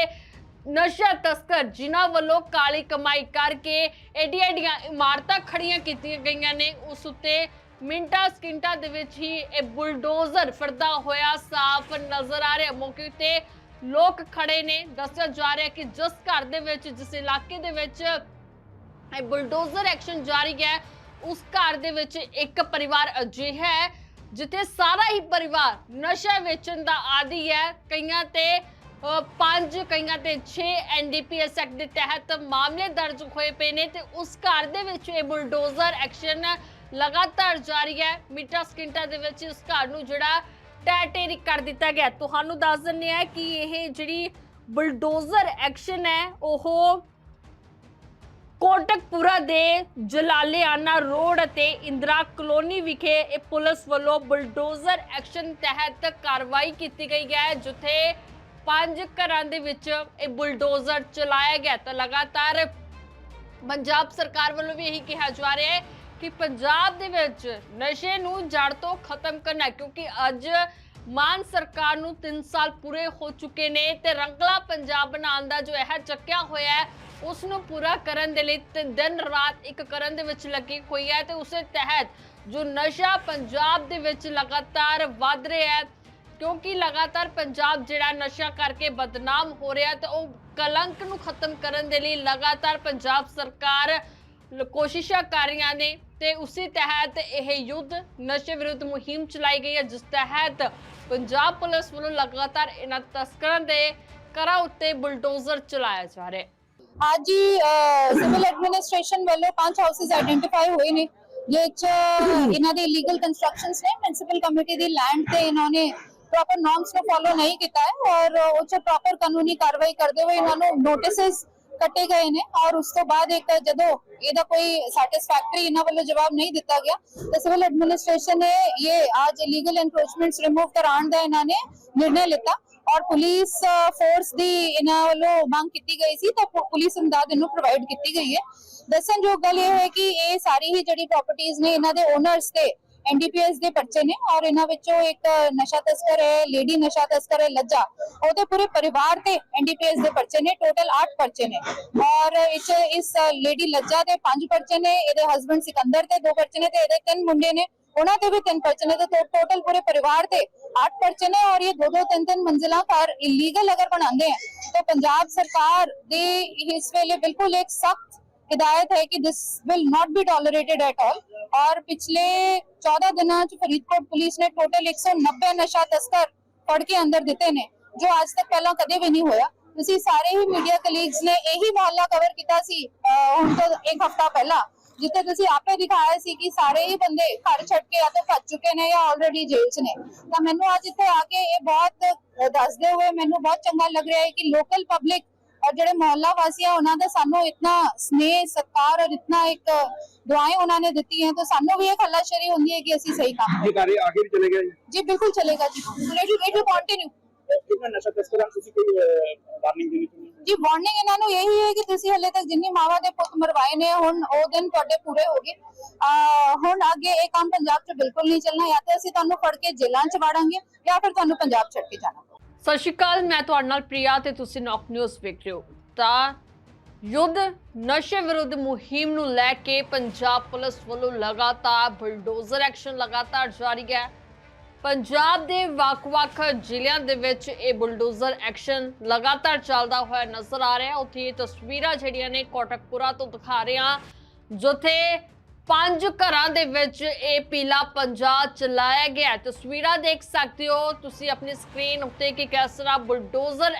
Speaker 1: ਨਸ਼ਾ ਤਸਕਰ, ਜਿਨ੍ਹਾਂ ਵੱਲੋਂ ਕਾਲੀ ਕਮਾਈ ਕਰਕੇ ਏਡੀਆਂ ਏਡੀਆਂ ਇਮਾਰਤਾਂ ਖੜੀਆਂ ਕੀਤੀਆਂ ਗਈਆਂ ਨੇ, ਉਸ ਉੱਤੇ ਮਿੰਟਾਂ ਸਕਿੰਟਾਂ ਦੇ ਵਿੱਚ ਹੀ ਇਹ ਬੁਲਡੋਜ਼ਰ ਫਿਰਦਾ ਹੋਇਆ ਸਾਫ਼ ਨਜ਼ਰ ਆ ਰਿਹਾ। ਮੌਕੇ ਤੇ ਲੋਕ ਖੜੇ ਨੇ। ਦੱਸਿਆ ਜਾ ਰਿਹਾ ਕਿ ਜਿਸ ਘਰ ਦੇ ਵਿੱਚ, ਜਿਸ ਇਲਾਕੇ ਦੇ ਵਿੱਚ ਇਹ ਬੁਲਡੋਜ਼ਰ ਐਕਸ਼ਨ ਜਾਰੀ ਹੈ, ਉਸ ਘਰ ਦੇ ਵਿੱਚ ਇੱਕ ਪਰਿਵਾਰ ਅਜਿਹਾ ਹੈ, ਜਿੱਥੇ ਸਾਰਾ ਹੀ ਪਰਿਵਾਰ ਨਸ਼ਾ ਵੇਚਣ ਦਾ ਆਦੀ ਹੈ। ਕਈਆਂ ਤੇ ਅ, ਪੰਜ ਕਈਆਂ ਤੇ 6 ਐਨਡੀਪੀਐਸ ਐਕਟ ਦੇ ਤਹਿਤ ਮਾਮਲੇ ਦਰਜ ਹੋਏ ਪਏ ਨੇ ਤੇ ਉਸ ਘਰ ਦੇ ਵਿੱਚ ਇਹ ਬੁਲਡੋਜ਼ਰ ਐਕਸ਼ਨ ਲਗਾਤਾਰ ਜਾਰੀ ਹੈ। ਮੀਟਰ ਸਕਿੰਟਾਂ ਦੇ ਵਿੱਚ ਇਸ ਘਰ ਨੂੰ ਜਿਹੜਾ ਟੈਟੇਰੀ ਕਰ ਦਿੱਤਾ ਗਿਆ। ਤੁਹਾਨੂੰ ਦੱਸ ਦਿੰਦੇ ਆ ਕਿ ਇਹ ਜਿਹੜੀ ਬੁਲਡੋਜ਼ਰ ਐਕਸ਼ਨ ਹੈ ਉਹ ਕੋਟਕਪੁਰਾ ਦੇ ਜਲਾਲਿਆਨਾ ਰੋਡ ਅਤੇ ਇੰਦਰਾ ਕਲੋਨੀ ਵਿਖੇ ਇਹ ਪੁਲਿਸ ਵੱਲੋਂ ਬੁਲਡੋਜ਼ਰ ਐਕਸ਼ਨ ਤਹਿਤ ਕਾਰਵਾਈ ਕੀਤੀ ਗਈ ਹੈ ਜਿੱਥੇ ਪੰਜ ਘਰਾਂ ਦੇ ਵਿੱਚ ਇਹ ਬੁਲਡੋਜ਼ਰ ਚਲਾਇਆ ਗਿਆ ਤਾਂ ਲਗਾਤਾਰ ਪੰਜਾਬ ਸਰਕਾਰ ਵੱਲੋਂ ਵੀ ਇਹੀ ਕਿਹਾ ਜਾ ਰਿਹਾ ਹੈ ਕਿ ਪੰਜਾਬ ਦੇ ਵਿੱਚ ਨਸ਼ੇ ਨੂੰ ਜੜ ਤੋਂ ਖਤਮ ਕਰਨਾ ਕਿਉਂਕਿ ਅੱਜ ਮਾਨ ਸਰਕਾਰ ਨੂੰ 3 ਸਾਲ ਪੂਰੇ ਹੋ ਚੁੱਕੇ ਨੇ ਤੇ ਰੰਗਲਾ ਪੰਜਾਬ ਬਣਾਉਣ ਦਾ ਜੋ ਇਹ ਚੱਕਿਆ ਹੋਇਆ ਹੈ ਉਸ ਨੂੰ ਪੂਰਾ ਕਰਨ ਦੇ ਲਈ ਤੇ ਦਿਨ ਰਾਤ ਇੱਕ ਕਰਨ ਦੇ ਵਿੱਚ ਲੱਗੀ ਹੋਈ ਹੈ ਤੇ ਉਸੇ ਤਹਿਤ ਜੋ ਨਸ਼ਾ ਪੰਜਾਬ ਦੇ ਵਿੱਚ ਲਗਾਤਾਰ ਵੱਧ ਰਿਹਾ ਹੈ ਕਿਉਂਕਿ ਲਗਾਤਾਰ ਪੰਜਾਬ ਜਿਹੜਾ ਨਸ਼ਾ ਕਰਕੇ ਬਦਨਾਮ ਹੋ ਰਿਹਾ ਤੇ ਉਹ ਕਲੰਕ ਨੂੰ ਖਤਮ ਕਰਨ ਦੇ ਲਈ ਲਗਾਤਾਰ ਪੰਜਾਬ ਸਰਕਾਰ ਕੋਸ਼ਿਸ਼ਾਂ ਕਰ ਰਹੀਆਂ ਨੇ ਤੇ ਉਸੇ ਤਹਿਤ ਇਹ ਯੁੱਧ ਨਸ਼ੇ ਵਿਰੁੱਧ ਮੁਹਿੰਮ ਚਲਾਈ ਗਈ ਹੈ ਜਿਸ ਤਹਿਤ ਪੰਜਾਬ ਪੁਲਿਸ ਵੱਲੋਂ ਲਗਾਤਾਰ ਇਹਨਾਂ ਤਸਕਰਾਂ ਦੇ ਘਰਾਂ ਉੱਤੇ ਬੁਲਡੋਜ਼ਰ ਚਲਾਇਆ ਜਾ ਰਿਹਾ ਹੈ।
Speaker 2: ਅੱਜ ਹੀ ਸਿਵਲ ਐਡਮਿਨਿਸਟ੍ਰੇਸ਼ਨ ਵੱਲੋਂ ਪੰਜ ਹਾਊਸਸ ਆਇਡੈਂਟੀਫਾਈ ਹੋਏ ਨੇ ਜਿਹ 'ਚ <coughs> ਇਹਨਾਂ ਦੇ ਇਲੀਗਲ ਕੰਸਟਰਕਸ਼ਨਸ ਨੇ ਮਿਊਨਿਸਪਲ ਕਮੇਟੀ ਦੀ ਲੈਂਡ ਤੇ ਇਹਨਾਂ ਨੇ ਪ੍ਰੋਪਰ ਨਾਰਮਸ ਨੂੰ ਫੋਲੋ ਨਹੀਂ ਕੀਤਾ ਹੈ ਔਰ ਉਹ 'ਚ ਪ੍ਰੋਪਰ ਕਾਨੂੰਨੀ ਕਾਰਵਾਈ ਕਰਦੇ ਹੋਏ ਇਹਨਾਂ ਨੂੰ ਨੋਟਿਸਸ ਕੱਟੇ ਗਏ ਨੇ ਔਰ ਉਸ ਤੋਂ ਬਾਅਦ ਇੱਕ ਜਦੋਂ ਇਹਦਾ ਕੋਈ ਸੈਟੀਸਫੈਕਟਰੀ ਇਹਨਾਂ ਵੱਲੋਂ ਜਵਾਬ ਨਹੀਂ ਦਿੱਤਾ ਗਿਆ, ਤਾਂ ਸਿਵਲ ਐਡਮਿਨਿਸਟ੍ਰੇਸ਼ਨ ਨੇ ਇਹ ਅੱਜ ਇਲੀਗਲ ਐਨਕਰੋਚਮੈਂਟਸ ਰਿਮੂਵ ਕਰਾਉਣ ਦਾ ਇਹਨਾਂ ਨੇ ਨਿਰਣੈ ਲਿੱਤਾ ਔਰ ਪੁਲਿਸ ਫੋਰਸ ਦੀ ਇਹਨਾਂ ਵੱਲੋਂ ਮੰਗ ਕੀਤੀ ਗਈ ਸੀ, ਤਾਂ ਪੁਲਿਸ ਇਮਦਾਦ ਇਹਨੂੰ ਪ੍ਰੋਵਾਈਡ ਕੀਤੀ ਗਈ ਹੈ। ਦੱਸਣਯੋਗ ਗੱਲ ਇਹ ਹੈ ਕਿ ਇਹ ਸਾਰੀ ਹੀ ਜਿਹੜੀ ਪ੍ਰਾਪਰਟੀਆਂ ਨੇ ਇਹਨਾਂ ਦੇ ਓਨਰਸ ਤੇ ਐਨਡੀਪੀਐਸ ਦੇ ਪਰਚੇ ਨੇ ਔਰ ਇਹਨਾਂ ਵਿੱਚੋਂ ਇੱਕ ਨਸ਼ਾ ਤਸਕਰ ਹੈ ਲੇਡੀ ਨਸ਼ਾ ਤਸਕਰ ਹੈ ਲੱਜਾ ਉਹਦੇ ਪੂਰੇ ਪਰਿਵਾਰ ਤੇ ਐਨਡੀਪੀਐਸ ਦੇ ਪਰਚੇ ਨੇ ਟੋਟਲ 8 ਪਰਚੇ ਨੇ ਔਰ ਇਸ ਇਸ ਲੇਡੀ ਲੱਜਾ ਦੇ 5 ਪਰਚੇ ਨੇ ਇਹਦੇ ਹਸਬੰਡ ਸਿਕੰਦਰ ਤੇ 2 ਪਰਚੇ ਨੇ ਤੇ ਇਹਦੇ ਤਿੰਨ ਮੁੰਡੇ ਨੇ ਉਹਨਾਂ ਤੇ ਵੀ ਤਿੰਨ ਪਰਚੇ ਨੇ ਤੇ ਟੋਟਲ ਪੂਰੇ ਪਰਿਵਾਰ ਤੇ 8 ਪਰਚੇ ਨੇ ਔਰ ਇਹ ਦੋ ਦੋ ਤਿੰਨ ਤਿੰਨ ਮੰਜ਼ਿਲਾਂ ਘਰ ਇਲੀਗਲ ਅਗਰ ਬਣਾਉਂਦੇ हैं तो पंजाब सरकार ਦੇ ਇਸ ਵੇਲੇ ਬਿਲਕੁਲ ਇੱਕ ਸਖਤ हिदायत है कि this will not be tolerated at all ਔਰ ਪਿਛਲੇ 14 ਦਿਨਾਂ ਚ ਫਰੀਦਕੋਟ ਪੁਲਿਸ ਨੇ ਟੋਟਲ 190 ਨਸ਼ਾ ਤਸਕਰ ਫੜ ਕੇ ਅੰਦਰ ਦਿੱਤੇ ਨੇ, ਜੋ ਅੱਜ ਤੱਕ ਪਹਿਲਾਂ ਕਦੇ ਵੀ ਨਹੀਂ ਹੋਇਆ। ਤੁਸੀਂ ਸਾਰੇ ਹੀ ਮੀਡੀਆ ਕਲੀਗਸ ਨੇ ਇਹੀ ਮਹੱਲਾ ਕਵਰ ਕੀਤਾ ਸੀ ਹੁਣ ਤੋਂ ਇੱਕ ਹਫਤਾ ਪਹਿਲਾਂ, ਜਿੱਥੇ ਤੁਸੀਂ ਆਪੇ ਦਿਖਾਇਆ ਸੀ ਕਿ ਸਾਰੇ ਹੀ ਬੰਦੇ ਘਰ ਛੱਡ ਕੇ ਜਾਂ ਤਾਂ ਭੱਜ ਚੁੱਕੇ ਨੇ ਜਾਂ ਆਲਰੇਡੀ ਜੇਲ੍ਹ 'ਚ ਨੇ। ਤਾਂ ਮੈਨੂੰ ਅੱਜ ਇੱਥੇ ਆ ਕੇ ਇਹ ਬਹੁਤ ਦੱਸਦੇ ਹੋਏ ਮੈਨੂੰ ਬਹੁਤ ਚੰਗਾ ਲੱਗ ਰਿਹਾ ਹੈ ਕਿ ਲੋਕਲ ਪਬਲਿਕ ਔਰ ਜਿਹੜੇ मोहल्ला ਵਾਸੀ ਉਹਨਾਂ ਦਾ ਸਾਨੂੰ ਇਤਨਾ ਸਨੇਹ ਸਤਕਾਰ ਔਰ ਇਤਨਾ ਇੱਕ ਦੁਆਏ ਉਹਨਾਂ ਨੇ ਦਿੱਤੀ ਹੈ ਤਾਂ ਸਾਨੂੰ ਵੀ ਇਹ ਖੱਲਾਸ਼ਰੀ ਹੁੰਦੀ ਹੈ ਕਿ ਅਸੀਂ ਸਹੀ ਕੰਮ ये
Speaker 3: कार्य आगे भी चलेगा
Speaker 2: ਜੀ? ਬਿਲਕੁਲ ਚਲੇਗਾ ਜੀ। ਇਟ ਇਟ ਵਿਲ ਕੰਟੀਨਿਊ ਜੀ ਵਾਰਨਿੰਗ ਇਹਨਾਂ ਨੂੰ ਇਹੀ ਹੈ ਕਿ ਤੁਸੀਂ ਹਲੇ ਤੱਕ ਜਿੰਨੀ ਮਾਵਾਂ ਦੇ ਪੁੱਤ ਮਰਵਾਏ ਨੇ ਹੁਣ ਉਹ ਦਿਨ ਤੁਹਾਡੇ ਪੂਰੇ ਹੋ ਗਏ। ਅਹ ਹੁਣ ਅੱਗੇ ਇਹ ਕੰਮ ਪੰਜਾਬ 'ਚ ਬਿਲਕੁਲ ਨਹੀਂ ਚੱਲਣਾ ਜਾਂ ਤਾਂ ਅਸੀਂ ਤੁਹਾਨੂੰ ਫੜ ਕੇ ਜੇਲ੍ਹਾਂ 'ਚ ਵਾੜਾਂਗੇ ਜਾਂ ਫਿਰ ਤੁਹਾਨੂੰ ਪੰਜਾਬ ਛੱਡ ਕੇ ਜਾਣਾ।
Speaker 1: ਸਤਿ ਸ਼੍ਰੀ ਅਕਾਲ, ਮੈਂ ਤੁਹਾਡੇ ਨਾਲ ਪ੍ਰਿਆ ਤੇ ਤੁਸੀਂ ਨੌਕ ਨਿਊਜ਼ ਵੇਖ ਰਹੇ ਹੋ। ਤਾਂ ਯੁੱਧ, ਨਸ਼ੇ ਵਿਰੁੱਧ ਮੁਹਿੰਮ ਨੂੰ ਲੈ ਕੇ ਪੰਜਾਬ ਪੁਲਿਸ ਵੱਲੋਂ ਲਗਾਤਾਰ ਬੁਲਡੋਜ਼ਰ ਐਕਸ਼ਨ ਲਗਾਤਾਰ ਜਾਰੀ ਹੈ। ਪੰਜਾਬ ਦੇ ਵੱਖ-ਵੱਖ ਜ਼ਿਲ੍ਹਿਆਂ ਦੇ ਵਿੱਚ ਇਹ ਬੁਲਡੋਜ਼ਰ ਐਕਸ਼ਨ ਲਗਾਤਾਰ ਚੱਲਦਾ ਹੋਇਆ ਨਜ਼ਰ ਆ ਰਿਹਾ ਉੱਥੇ ਇਹ ਤਸਵੀਰਾਂ ਜਿਹੜੀਆਂ ਨੇ ਕੋਟਕਪੁਰਾ ਤੋਂ ਦਿਖਾ ਰਹੇ ਹਾਂ, ਜਿੱਥੇ ਪੰਜ ਘਰਾਂ ਦੇ ਵਿੱਚ ਇਹ ਪੀਲਾ ਪੰਜਾ ਚਲਾਇਆ ਗਿਆ ਤਸਵੀਰਾਂ ਦੇਖ ਸਕਦੇ ਹੋ। ਤੁਸੀਂ ਆਪਣੀ ਸਕਰੀਨ ਉੱਤੇ ਕਿ ਕਿਸ ਤਰ੍ਹਾਂ ਬੁਲਡੋਜ਼ਰ